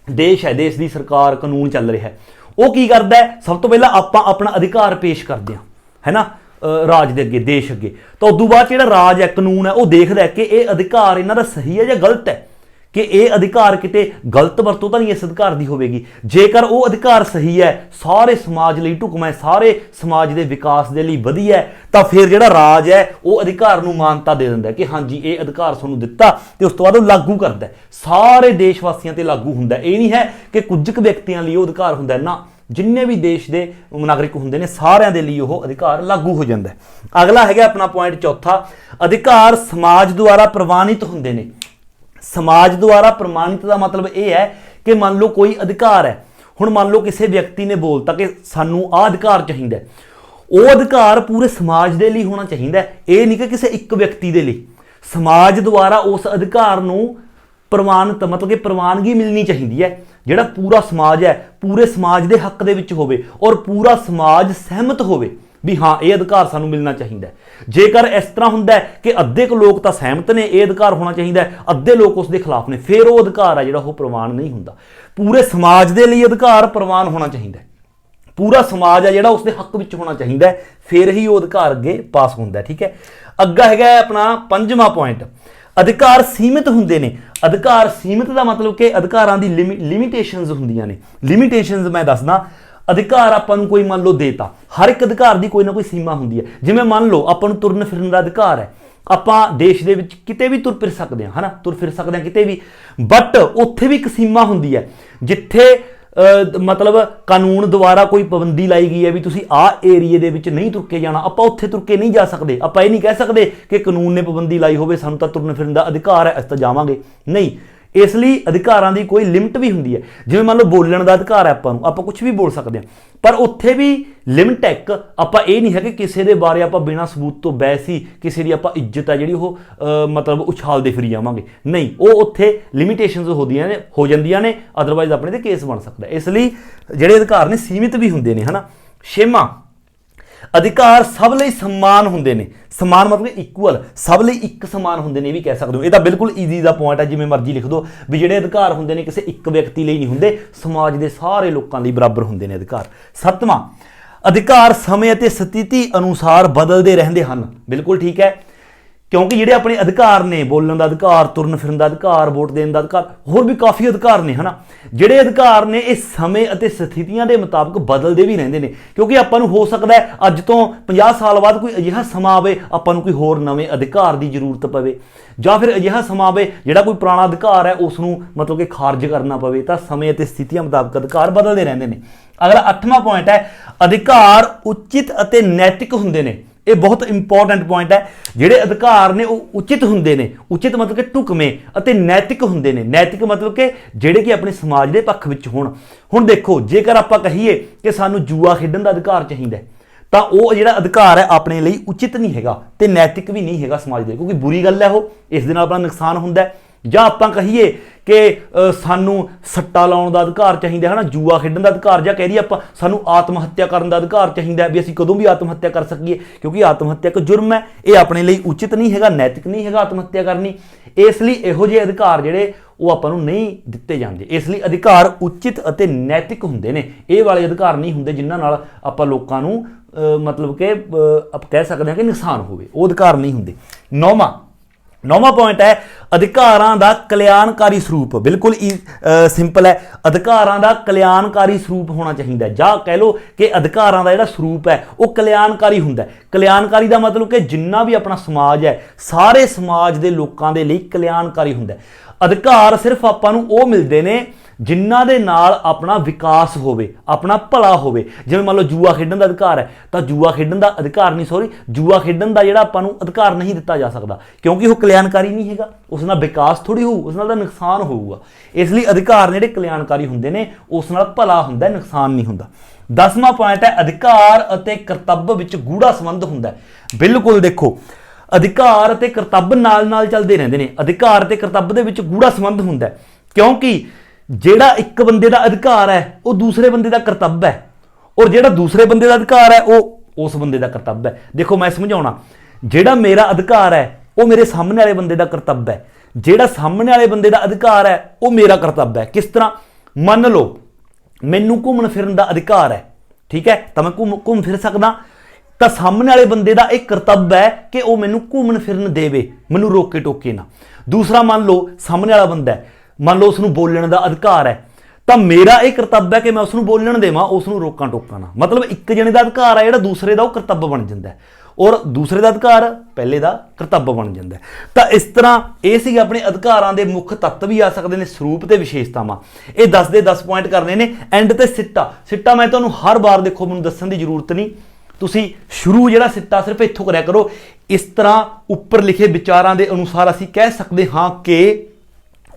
ਦੇਸ਼ ਹੈ ਦੇਸ਼ ਦੀ ਸਰਕਾਰ ਕਾਨੂੰਨ ਚੱਲ ਰਿਹਾ ਹੈ ਉਹ ਕੀ ਕਰਦਾ ਹੈ? ਸਭ ਤੋਂ ਪਹਿਲਾਂ ਆਪਾਂ ਆਪਣਾ ਅਧਿਕਾਰ ਪੇਸ਼ ਕਰਦੇ ਹਾਂ ਹੈਨਾ ਅ, ਰਾਜ ਦੇ ਅੱਗੇ ਦੇਸ਼ ਅੱਗੇ। ਤਾਂ ਉਦੋਂ ਬਾਅਦ ਜਿਹੜਾ ਰਾਜ ਹੈ ਕਾਨੂੰਨ ਹੈ ਉਹ ਦੇਖਦਾ ਹੈ ਕਿ ਇਹ ਅਧਿਕਾਰ ਇਹਨਾਂ ਦਾ ਸਹੀ ਹੈ ਜਾਂ ਗਲਤ ਹੈ। ਕਿ ਇਹ ਅਧਿਕਾਰ ਕਿਤੇ ਗਲਤ ਵਰਤੋਂ ਤਾਂ ਨਹੀਂ ਇਸ ਅਧਿਕਾਰ ਦੀ ਹੋਵੇਗੀ। ਜੇਕਰ ਉਹ ਅਧਿਕਾਰ ਸਹੀ ਹੈ, ਸਾਰੇ ਸਮਾਜ ਲਈ ਢੁਕਵਾਂ ਹੈ, ਸਾਰੇ ਸਮਾਜ ਦੇ ਵਿਕਾਸ ਦੇ ਲਈ ਵਧੀਆ ਹੈ, ਤਾਂ ਫਿਰ ਜਿਹੜਾ ਰਾਜ ਹੈ, ਉਹ ਅਧਿਕਾਰ ਨੂੰ ਮਾਨਤਾ ਦੇ ਦਿੰਦਾ ਕਿ ਹਾਂਜੀ, ਇਹ ਅਧਿਕਾਰ ਤੁਹਾਨੂੰ ਦਿੱਤਾ ਤੇ ਉਸ ਤੋਂ ਬਾਅਦ ਉਹ ਲਾਗੂ ਕਰਦਾ ਸਾਰੇ ਦੇਸ਼ ਵਾਸੀਆਂ ਤੇ ਲਾਗੂ ਹੁੰਦਾ ਇਹ ਨਹੀਂ ਹੈ ਕਿ ਕੁਝ ਕੁ ਵਿਅਕਤੀਆਂ ਲਈ ਉਹ ਅਧਿਕਾਰ ਹੁੰਦਾ ਨਾ, ਜਿੰਨੇ ਵੀ ਦੇਸ਼ ਦੇ ਨਾਗਰਿਕ ਹੁੰਦੇ ਨੇ, ਸਾਰਿਆਂ ਦੇ ਲਈ ਉਹ ਅਧਿਕਾਰ ਲਾਗੂ ਹੋ ਜਾਂਦਾ ਹੈ। ਅਗਲਾ ਹੈਗਾ ਆਪਣਾ ਪੁਆਇੰਟ ਚੌਥਾ। ਅਧਿਕਾਰ ਸਮਾਜ ਦੁਆਰਾ ਪ੍ਰਵਾਨਿਤ ਹੁੰਦੇ ਨੇ। ਸਮਾਜ ਦੁਆਰਾ ਪ੍ਰਮਾਣਿਤ ਦਾ ਮਤਲਬ ਇਹ ਹੈ ਕਿ ਮੰਨ ਲਓ ਕੋਈ ਅਧਿਕਾਰ ਹੈ। ਹੁਣ ਮੰਨ ਲਓ ਕਿਸੇ ਵਿਅਕਤੀ ਨੇ ਬੋਲਤਾ ਕਿ ਸਾਨੂੰ ਆਹ ਅਧਿਕਾਰ ਚਾਹੀਦਾ ਉਹ ਅਧਿਕਾਰ ਪੂਰੇ ਸਮਾਜ ਦੇ ਲਈ ਹੋਣਾ ਚਾਹੀਦਾ ਇਹ ਨਹੀਂ ਕਿ ਕਿਸੇ ਇੱਕ ਵਿਅਕਤੀ ਦੇ ਲਈ। ਸਮਾਜ ਦੁਆਰਾ ਉਸ ਅਧਿਕਾਰ ਨੂੰ ਪ੍ਰਮਾਣਿਤ, ਮਤਲਬ ਕਿ ਪ੍ਰਵਾਨਗੀ ਮਿਲਣੀ ਚਾਹੀਦੀ ਹੈ। ਜਿਹੜਾ ਪੂਰਾ ਸਮਾਜ ਹੈ, ਪੂਰੇ ਸਮਾਜ ਦੇ ਹੱਕ ਦੇ ਵਿੱਚ ਹੋਵੇ ਔਰ ਪੂਰਾ ਸਮਾਜ ਸਹਿਮਤ ਹੋਵੇ। ਵੀ ਹਾਂ, ਇਹ ਅਧਿਕਾਰ ਸਾਨੂੰ ਮਿਲਣਾ ਚਾਹੀਦਾ ਜੇਕਰ ਇਸ ਤਰ੍ਹਾਂ ਹੁੰਦਾ ਕਿ ਅੱਧੇ ਕੁ ਲੋਕ ਤਾਂ ਸਹਿਮਤ ਨੇ, ਇਹ ਅਧਿਕਾਰ ਹੋਣਾ ਚਾਹੀਦਾ ਅੱਧੇ ਲੋਕ ਉਸ ਦੇ ਖਿਲਾਫ ਨੇ, ਫਿਰ ਉਹ ਅਧਿਕਾਰ ਆ ਜਿਹੜਾ ਉਹ ਪ੍ਰਵਾਨ ਨਹੀਂ ਹੁੰਦਾ। ਪੂਰੇ ਸਮਾਜ ਦੇ ਲਈ ਅਧਿਕਾਰ ਪ੍ਰਵਾਨ ਹੋਣਾ ਚਾਹੀਦਾ ਪੂਰਾ ਸਮਾਜ ਆ ਜਿਹੜਾ ਉਸ ਦੇ ਹੱਕ ਵਿੱਚ ਹੋਣਾ ਚਾਹੀਦਾ ਫਿਰ ਹੀ ਉਹ ਅਧਿਕਾਰ ਅੱਗੇ ਪਾਸ ਹੁੰਦਾ ਠੀਕ ਹੈ? ਅੱਗਾ ਹੈਗਾ ਆਪਣਾ ਪੰਜਵਾਂ ਪੁਆਇੰਟ ਅਧਿਕਾਰ ਸੀਮਿਤ ਹੁੰਦੇ ਨੇ। ਅਧਿਕਾਰ ਸੀਮਿਤ ਦਾ ਮਤਲਬ ਕਿ ਅਧਿਕਾਰਾਂ ਦੀ ਲਿਮਿਟੇਸ਼ਨਸ ਹੁੰਦੀਆਂ ਨੇ। ਲਿਮਿਟੇਸ਼ਨਸ ਮੈਂ ਦੱਸਦਾ। ਅਧਿਕਾਰ ਆਪਾਂ ਨੂੰ ਕੋਈ ਮੰਨ ਲਓ ਦੇਤਾ। ਹਰ ਇੱਕ ਅਧਿਕਾਰ ਦੀ ਕੋਈ ਨਾ ਕੋਈ ਸੀਮਾ ਹੁੰਦੀ ਹੈ। ਜਿਵੇਂ ਮੰਨ ਲਓ, ਆਪਾਂ ਨੂੰ ਤੁਰਨ ਫਿਰਨ ਦਾ ਅਧਿਕਾਰ ਹੈ। ਆਪਾਂ ਦੇਸ਼ ਦੇ ਵਿੱਚ ਕਿਤੇ ਵੀ ਤੁਰ ਫਿਰ ਸਕਦੇ ਹਾਂ, ਹਨਾ? ਤੁਰ ਫਿਰ ਸਕਦੇ ਹਾਂ ਕਿਤੇ ਵੀ। ਬਟ ਉੱਥੇ ਵੀ ਇੱਕ ਸੀਮਾ ਹੁੰਦੀ ਹੈ। ਜਿੱਥੇ ਮਤਲਬ ਕਾਨੂੰਨ ਦੁਆਰਾ ਕੋਈ ਪਾਬੰਦੀ ਲਾਈ ਗਈ ਹੈ ਵੀ ਤੁਸੀਂ ਆਹ ਏਰੀਏ ਦੇ ਵਿੱਚ ਨਹੀਂ ਤੁਰ ਕੇ ਜਾਣਾ। ਆਪਾਂ ਉੱਥੇ ਤੁਰ ਕੇ ਨਹੀਂ ਜਾ ਸਕਦੇ। ਆਪਾਂ ਇਹ ਨਹੀਂ ਕਹਿ ਸਕਦੇ ਕਿ ਕਾਨੂੰਨ ਨੇ ਪਾਬੰਦੀ ਲਾਈ ਹੋਵੇ, ਸਾਨੂੰ ਤਾਂ ਤੁਰਨ ਫਿਰਨ ਦਾ ਅਧਿਕਾਰ ਹੈ, ਅਸੀਂ ਤਾਂ ਜਾਵਾਂਗੇ। ਨਹੀਂ। ਇਸ ਲਈ ਅਧਿਕਾਰਾਂ ਦੀ ਕੋਈ ਲਿਮਟ ਵੀ ਹੁੰਦੀ ਹੈ। ਜਿਵੇਂ ਮੰਨ ਲਓ ਬੋਲਣ ਦਾ ਅਧਿਕਾਰ ਹੈ ਆਪਾਂ ਨੂੰ, ਆਪਾਂ ਕੁਝ ਵੀ ਬੋਲ ਸਕਦੇ ਹਾਂ। ਪਰ ਉੱਥੇ ਵੀ ਲਿਮਟ ਇੱਕ, ਆਪਾਂ ਇਹ ਨਹੀਂ ਹੈ ਕਿ ਕਿਸੇ ਦੇ ਬਾਰੇ ਆਪਾਂ ਬਿਨਾਂ ਸਬੂਤ ਤੋਂ ਬੈਸੀ ਕਿਸੇ ਦੀ ਆਪਾਂ ਇੱਜ਼ਤ ਆ ਜਿਹੜੀ ਉਹ ਮਤਲਬ ਉਛਾਲਦੇ ਫਿਰੀ ਜਾਵਾਂਗੇ। ਨਹੀਂ, ਉਹ ਉੱਥੇ ਲਿਮਿਟੇਸ਼ਨਸ ਹੁੰਦੀਆਂ ਨੇ, ਹੋ ਜਾਂਦੀਆਂ ਨੇ ਅਦਰਵਾਈਜ਼ ਆਪਣੇ ਤੇ ਕੇਸ ਬਣ ਸਕਦਾ ਇਸ ਲਈ ਜਿਹੜੇ ਅਧਿਕਾਰ ਨੇ ਸੀਮਿਤ ਵੀ ਹੁੰਦੇ ਨੇ, ਹਨਾ? ਛੇਵਾਂ ਅਧਿਕਾਰ ਸਭ ਲਈ ਸਮਾਨ ਹੁੰਦੇ ਨੇ। ਸਮਾਨ ਮਤਲਬ ਇਕੁਅਲ ਸਭ ਲਈ ਇੱਕ ਸਮਾਨ ਹੁੰਦੇ ਨੇ, ਇਹ ਵੀ ਕਹਿ ਸਕਦੇ ਹੋ। ਇਹ ਤਾਂ ਬਿਲਕੁਲ ਈਜ਼ੀ ਦਾ ਪੁਆਇੰਟ ਹੈ, ਜਿਵੇਂ ਮਰਜ਼ੀ ਲਿਖ ਦਿਓ ਵੀ ਜਿਹੜੇ ਅਧਿਕਾਰ ਹੁੰਦੇ ਨੇ ਕਿਸੇ ਇੱਕ ਵਿਅਕਤੀ ਲਈ ਨਹੀਂ ਹੁੰਦੇ, ਸਮਾਜ ਦੇ ਸਾਰੇ ਲੋਕਾਂ ਲਈ ਬਰਾਬਰ ਹੁੰਦੇ ਨੇ ਅਧਿਕਾਰ। ਸੱਤਵਾਂ, ਅਧਿਕਾਰ ਸਮੇਂ ਅਤੇ ਸਥਿਤੀ ਅਨੁਸਾਰ ਬਦਲਦੇ ਰਹਿੰਦੇ ਹਨ। ਬਿਲਕੁਲ ਠੀਕ ਹੈ। ਕਿਉਂਕਿ ਜਿਹੜੇ ਆਪਣੇ ਅਧਿਕਾਰ ਨੇ, ਬੋਲਣ ਦਾ ਅਧਿਕਾਰ, ਤੁਰਨ ਫਿਰਨ ਦਾ ਅਧਿਕਾਰ, ਵੋਟ ਦੇਣ ਦਾ ਅਧਿਕਾਰ, ਹੋਰ ਵੀ ਕਾਫੀ ਅਧਿਕਾਰ ਨੇ, ਹਨਾ? ਜਿਹੜੇ ਅਧਿਕਾਰ ਨੇ, ਇਹ ਸਮੇਂ ਅਤੇ ਸਥਿਤੀਆਂ ਦੇ ਮੁਤਾਬਕ ਬਦਲਦੇ ਵੀ ਰਹਿੰਦੇ ਨੇ। ਕਿਉਂਕਿ ਆਪਾਂ ਨੂੰ ਹੋ ਸਕਦਾ ਹੈ, ਅੱਜ ਤੋਂ 50 ਸਾਲ ਬਾਅਦ ਕੋਈ ਅਜਿਹਾ ਸਮਾਂ ਆਵੇ, ਆਪਾਂ ਨੂੰ ਕੋਈ ਹੋਰ ਨਵੇਂ ਅਧਿਕਾਰ ਦੀ ਜ਼ਰੂਰਤ ਪਵੇ। ਜਾਂ ਫਿਰ ਅਜਿਹਾ ਸਮਾਂ ਆਵੇ, ਜਿਹੜਾ ਕੋਈ ਪੁਰਾਣਾ ਅਧਿਕਾਰ ਹੈ, ਉਸ ਨੂੰ ਮਤਲਬ ਕਿ ਖਾਰਜ ਕਰਨਾ ਪਵੇ, ਤਾਂ ਸਮੇਂ ਅਤੇ ਸਥਿਤੀਆਂ ਮੁਤਾਬਕ ਅਧਿਕਾਰ ਬਦਲਦੇ ਰਹਿੰਦੇ ਨੇ। ਅਗਲਾ 8ਵਾਂ ਪੁਆਇੰਟ ਹੈ, ਅਧਿਕਾਰ ਉਚਿਤ ਅਤੇ ਨੈਤਿਕ ਹੁੰਦੇ ਨੇ। ਇਹ ਬਹੁਤ ਇੰਪੋਰਟੈਂਟ ਪੁਆਇੰਟ ਹੈ। ਜਿਹੜੇ ਅਧਿਕਾਰ ਨੇ ਉਹ ਉਚਿਤ ਹੁੰਦੇ ਨੇ, ਉਚਿਤ ਮਤਲਬ ਕਿ ਢੁਕਵੇਂ ਅਤੇ ਨੈਤਿਕ ਹੁੰਦੇ ਨੇ। ਨੈਤਿਕ ਮਤਲਬ ਕਿ ਜਿਹੜੇ ਕਿ ਆਪਣੇ ਸਮਾਜ ਦੇ ਪੱਖ ਵਿੱਚ ਹੋਣ। ਹੁਣ ਦੇਖੋ, ਜੇਕਰ ਆਪਾਂ ਕਹੀਏ ਕਿ ਸਾਨੂੰ ਜੂਆ ਖੇਡਣ ਦਾ ਅਧਿਕਾਰ ਚਾਹੀਦਾ ਹੈ, ਤਾਂ ਉਹ ਜਿਹੜਾ ਅਧਿਕਾਰ ਹੈ ਆਪਣੇ ਲਈ ਉਚਿਤ ਨਹੀਂ ਹੈਗਾ ਤੇ ਨੈਤਿਕ ਵੀ ਨਹੀਂ ਹੈਗਾ ਸਮਾਜ ਦੇ। ਕਿਉਂਕਿ ਬੁਰੀ ਗੱਲ ਹੈ ਉਹ, ਇਸ ਦੇ ਨਾਲ ਆਪਣਾ ਨੁਕਸਾਨ ਹੁੰਦਾ ਹੈ। ਜਾਂ ਆਪਾਂ ਕਹੀਏ ਕਿ ਸਾਨੂੰ ਸੱਟਾ ਲਾਉਣ ਦਾ ਅਧਿਕਾਰ ਚਾਹੀਦਾ ਹੈ ਨਾ ਜੂਆ ਖੇਡਣ ਦਾ ਅਧਿਕਾਰ ਜਾਂ ਕਹਿ ਦਈਏ ਆਪਾਂ ਸਾਨੂੰ ਆਤਮ ਹੱਤਿਆ ਕਰਨ ਦਾ ਅਧਿਕਾਰ ਚਾਹੀਦਾ ਵੀ ਅਸੀਂ ਕਦੋਂ ਵੀ ਆਤਮ ਹੱਤਿਆ ਕਰ ਸਕੀਏ ਕਿਉਂਕਿ ਆਤਮ ਹੱਤਿਆ ਇੱਕ ਜੁਰਮ ਹੈ ਇਹ ਆਪਣੇ ਲਈ ਉਚਿਤ ਨਹੀਂ ਹੈਗਾ ਨੈਤਿਕ ਨਹੀਂ ਹੈਗਾ ਆਤਮ ਹੱਤਿਆ ਕਰਨੀ। ਇਸ ਲਈ ਇਹੋ ਜਿਹੇ ਅਧਿਕਾਰ ਜਿਹੜੇ ਉਹ ਆਪਾਂ ਨੂੰ ਨਹੀਂ ਦਿੱਤੇ ਜਾਂਦੇ। ਇਸ ਲਈ ਅਧਿਕਾਰ ਉਚਿਤ ਅਤੇ ਨੈਤਿਕ ਹੁੰਦੇ ਨੇ। ਇਹ ਵਾਲੇ ਅਧਿਕਾਰ ਨਹੀਂ ਹੁੰਦੇ ਜਿਨ੍ਹਾਂ ਨਾਲ ਆਪਾਂ ਲੋਕਾਂ ਨੂੰ ਮਤਲਬ ਕਿ ਅਹ, ਕਹਿ ਸਕਦੇ ਹਾਂ ਕਿ ਨੁਕਸਾਨ ਹੋਵੇ। ਉਹ ਅਧਿਕਾਰ ਨਹੀਂ ਹੁੰਦੇ। ਨੌਵਾਂ ਨੌਵਾਂ ਪੁਆਇੰਟ ਹੈ, ਅਧਿਕਾਰਾਂ ਦਾ ਕਲਿਆਣਕਾਰੀ ਸਰੂਪ। ਬਿਲਕੁਲ ਹੀ ਸਿੰਪਲ ਹੈ। ਅਧਿਕਾਰਾਂ ਦਾ ਕਲਿਆਣਕਾਰੀ ਸਰੂਪ ਹੋਣਾ ਚਾਹੀਦਾ ਜਾਂ ਕਹਿ ਲਓ ਕਿ ਅਧਿਕਾਰਾਂ ਦਾ ਜਿਹੜਾ ਸਰੂਪ ਹੈ, ਉਹ ਕਲਿਆਣਕਾਰੀ ਹੁੰਦਾ ਕਲਿਆਣਕਾਰੀ ਦਾ ਮਤਲਬ ਕਿ ਜਿੰਨਾ ਵੀ ਆਪਣਾ ਸਮਾਜ ਹੈ, ਸਾਰੇ ਸਮਾਜ ਦੇ ਲੋਕਾਂ ਦੇ ਲਈ ਕਲਿਆਣਕਾਰੀ ਹੁੰਦਾ ਅਧਿਕਾਰ ਸਿਰਫ ਆਪਾਂ ਨੂੰ ਉਹ ਮਿਲਦੇ ਨੇ ਜਿਨ੍ਹਾਂ ਦੇ ਨਾਲ ਆਪਣਾ ਵਿਕਾਸ ਹੋਵੇ, ਆਪਣਾ ਭਲਾ ਹੋਵੇ। ਜਿਵੇਂ ਮੰਨ ਲਓ ਜੂਆ ਖੇਡਣ ਦਾ ਅਧਿਕਾਰ ਹੈ, ਤਾਂ ਜੂਆ ਖੇਡਣ ਦਾ ਅਧਿਕਾਰ ਨਹੀਂ ਸੌਰੀ ਜੂਆ ਖੇਡਣ ਦਾ ਜਿਹੜਾ ਆਪਾਂ ਨੂੰ ਅਧਿਕਾਰ ਨਹੀਂ ਦਿੱਤਾ ਜਾ ਸਕਦਾ, ਕਿਉਂਕਿ ਉਹ ਕਲਿਆਣਕਾਰੀ ਨਹੀਂ ਹੈਗਾ। ਉਸ ਨਾਲ ਵਿਕਾਸ ਥੋੜੀ ਹੋਊ, ਉਸ ਨਾਲ ਤਾਂ ਨੁਕਸਾਨ ਹੋਊਗਾ। ਇਸ ਲਈ ਅਧਿਕਾਰ ਜਿਹੜੇ ਕਲਿਆਣਕਾਰੀ ਹੁੰਦੇ ਨੇ, ਉਸ ਨਾਲ ਭਲਾ ਹੁੰਦਾ, ਨੁਕਸਾਨ ਨਹੀਂ ਹੁੰਦਾ। ਦਸਵਾਂ ਪੁਆਇੰਟ ਹੈ, ਅਧਿਕਾਰ ਅਤੇ ਕਰਤੱਵ ਵਿੱਚ ਗੂੜਾ ਸੰਬੰਧ ਹੁੰਦਾ ਹੈ। ਬਿਲਕੁਲ ਦੇਖੋ, ਅਧਿਕਾਰ ਅਤੇ ਕਰਤੱਵ ਨਾਲ-ਨਾਲ ਚੱਲਦੇ ਰਹਿੰਦੇ ਨੇ। ਅਧਿਕਾਰ ਤੇ ਕਰਤੱਵ ਦੇ ਵਿੱਚ ਗੂੜਾ ਸੰਬੰਧ ਹੁੰਦਾ ਹੈ। ਕਿਉਂਕਿ ਜਿਹੜਾ ਇੱਕ ਬੰਦੇ ਦਾ ਅਧਿਕਾਰ ਹੈ, ਉਹ ਦੂਸਰੇ ਬੰਦੇ ਦਾ ਕਰਤੱਵ ਹੈ। ਔਰ ਜਿਹੜਾ ਦੂਸਰੇ ਬੰਦੇ ਦਾ ਅਧਿਕਾਰ ਹੈ, ਉਹ ਉਸ ਬੰਦੇ ਦਾ ਕਰਤੱਵ ਹੈ। ਦੇਖੋ, ਮੈਂ ਸਮਝਾਉਣਾ। ਜਿਹੜਾ ਮੇਰਾ ਅਧਿਕਾਰ ਹੈ, ਉਹ ਮੇਰੇ ਸਾਹਮਣੇ ਵਾਲੇ ਬੰਦੇ ਦਾ ਕਰਤੱਵ ਹੈ। ਜਿਹੜਾ ਸਾਹਮਣੇ ਵਾਲੇ ਬੰਦੇ ਦਾ ਅਧਿਕਾਰ ਹੈ, ਉਹ ਮੇਰਾ ਕਰਤੱਵ ਹੈ। ਕਿਸ ਤਰ੍ਹਾਂ? ਮੰਨ ਲਓ, ਮੈਨੂੰ ਘੁੰਮਣ ਫਿਰਨ ਦਾ ਅਧਿਕਾਰ ਹੈ। ਠੀਕ ਹੈ? ਤਾਂ ਮੈਂ ਘੁੰਮ ਘੁੰਮ ਫਿਰ ਸਕਦਾ। ਤਾਂ ਸਾਹਮਣੇ ਵਾਲੇ ਬੰਦੇ ਦਾ ਇਹ ਕਰਤੱਵ ਹੈ ਕਿ ਉਹ ਮੈਨੂੰ ਘੁੰਮਣ ਫਿਰਨ ਦੇਵੇ, ਮੈਨੂੰ ਰੋਕੇ ਟੋਕੇ ਨਾ। ਦੂਸਰਾ ਮੰਨ ਲਓ, ਸਾਹਮਣੇ ਵਾਲਾ ਬੰਦਾ ਹੈ। ਮੰਨ ਲਓ ਉਸ ਨੂੰ ਬੋਲਣ ਦਾ ਅਧਿਕਾਰ ਹੈ, ਤਾਂ ਮੇਰਾ ਇਹ ਕਰਤੱਵ ਹੈ ਕਿ ਮੈਂ ਉਸ ਨੂੰ ਬੋਲਣ ਦੇਵਾਂ ਉਸ ਨੂੰ ਰੋਕਾਂ ਟੋਕਾਂ ਨਾ ਮਤਲਬ ਇੱਕ ਜਣੇ ਦਾ ਅਧਿਕਾਰ ਹੈ ਜਿਹੜਾ ਦੂਸਰੇ ਦਾ, ਉਹ ਕਰਤੱਵ ਬਣ ਜਾਂਦਾ ਹੈ। ਔਰ ਦੂਸਰੇ ਦਾ ਅਧਿਕਾਰ, ਪਹਿਲੇ ਦਾ ਕਰਤੱਵ ਬਣ ਜਾਂਦਾ ਤਾਂ ਇਸ ਤਰ੍ਹਾਂ ਇਹ ਸੀ ਆਪਣੇ ਅਧਿਕਾਰਾਂ ਦੇ ਮੁੱਖ ਤੱਤ ਵੀ ਆ ਸਕਦੇ ਨੇ, ਸਰੂਪ ਤੇ ਵਿਸ਼ੇਸ਼ਤਾਵਾਂ। ਇਹ 10 ਦੇ 10 ਪੁਆਇੰਟ ਕਰਨੇ ਨੇ। ਐਂਡ ਤੇ ਸਿੱਟਾ। ਸਿੱਟਾ ਮੈਂ ਤੁਹਾਨੂੰ ਹਰ ਵਾਰ ਦੇਖੋ, ਮੈਨੂੰ ਦੱਸਣ ਦੀ ਜ਼ਰੂਰਤ ਨਹੀਂ। ਤੁਸੀਂ ਸ਼ੁਰੂ ਜਿਹੜਾ ਸਿੱਟਾ, ਸਿਰਫ ਇੱਥੋਂ ਕਰਿਆ ਕਰੋ। ਇਸ ਤਰ੍ਹਾਂ ਉੱਪਰ ਲਿਖੇ ਵਿਚਾਰਾਂ ਦੇ ਅਨੁਸਾਰ ਅਸੀਂ ਕਹਿ ਸਕਦੇ ਹਾਂ ਕਿ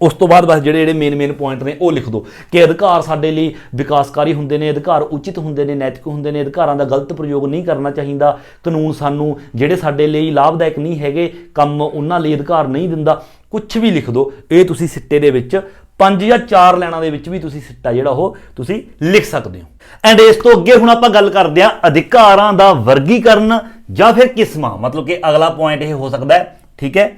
ਉਸ ਤੋਂ ਬਾਅਦ ਬਸ ਜਿਹੜੇ ਜਿਹੜੇ ਮੇਨ ਮੇਨ ਪੁਆਇੰਟ ਨੇ, ਉਹ ਲਿਖ ਦਿਓ ਕਿ ਅਧਿਕਾਰ ਸਾਡੇ ਲਈ ਵਿਕਾਸਕਾਰੀ ਹੁੰਦੇ ਨੇ, ਅਧਿਕਾਰ ਉਚਿਤ ਹੁੰਦੇ ਨੇ, ਨੈਤਿਕ ਹੁੰਦੇ ਨੇ, ਅਧਿਕਾਰਾਂ ਦਾ ਗਲਤ ਪ੍ਰਯੋਗ ਨਹੀਂ ਕਰਨਾ ਚਾਹੀਦਾ। ਕਾਨੂੰਨ ਸਾਨੂੰ ਜਿਹੜੇ ਸਾਡੇ ਲਈ ਲਾਭਦਾਇਕ ਨਹੀਂ ਹੈਗੇ, ਕੰਮ ਉਹਨਾਂ ਲਈ ਅਧਿਕਾਰ ਨਹੀਂ ਦਿੰਦਾ। ਕੁਝ ਵੀ ਲਿਖ ਦਿਓ ਇਹ ਤੁਸੀਂ ਸਿੱਟੇ ਦੇ ਵਿੱਚ, ਪੰਜ ਜਾਂ ਚਾਰ ਲਾਈਨਾਂ ਦੇ ਵਿੱਚ ਵੀ ਤੁਸੀਂ ਸਿੱਟਾ ਜਿਹੜਾ ਉਹ ਤੁਸੀਂ ਲਿਖ ਸਕਦੇ ਹੋ। ਐਂਡ ਇਸ ਤੋਂ ਅੱਗੇ ਹੁਣ ਆਪਾਂ ਗੱਲ ਕਰਦੇ ਹਾਂ ਅਧਿਕਾਰਾਂ ਦਾ ਵਰਗੀਕਰਨ ਜਾਂ ਫਿਰ ਕਿਸਮਾਂ। ਮਤਲਬ ਕਿ ਅਗਲਾ ਪੁਆਇੰਟ ਇਹ ਹੋ ਸਕਦਾ ਹੈ, ਠੀਕ ਹੈ?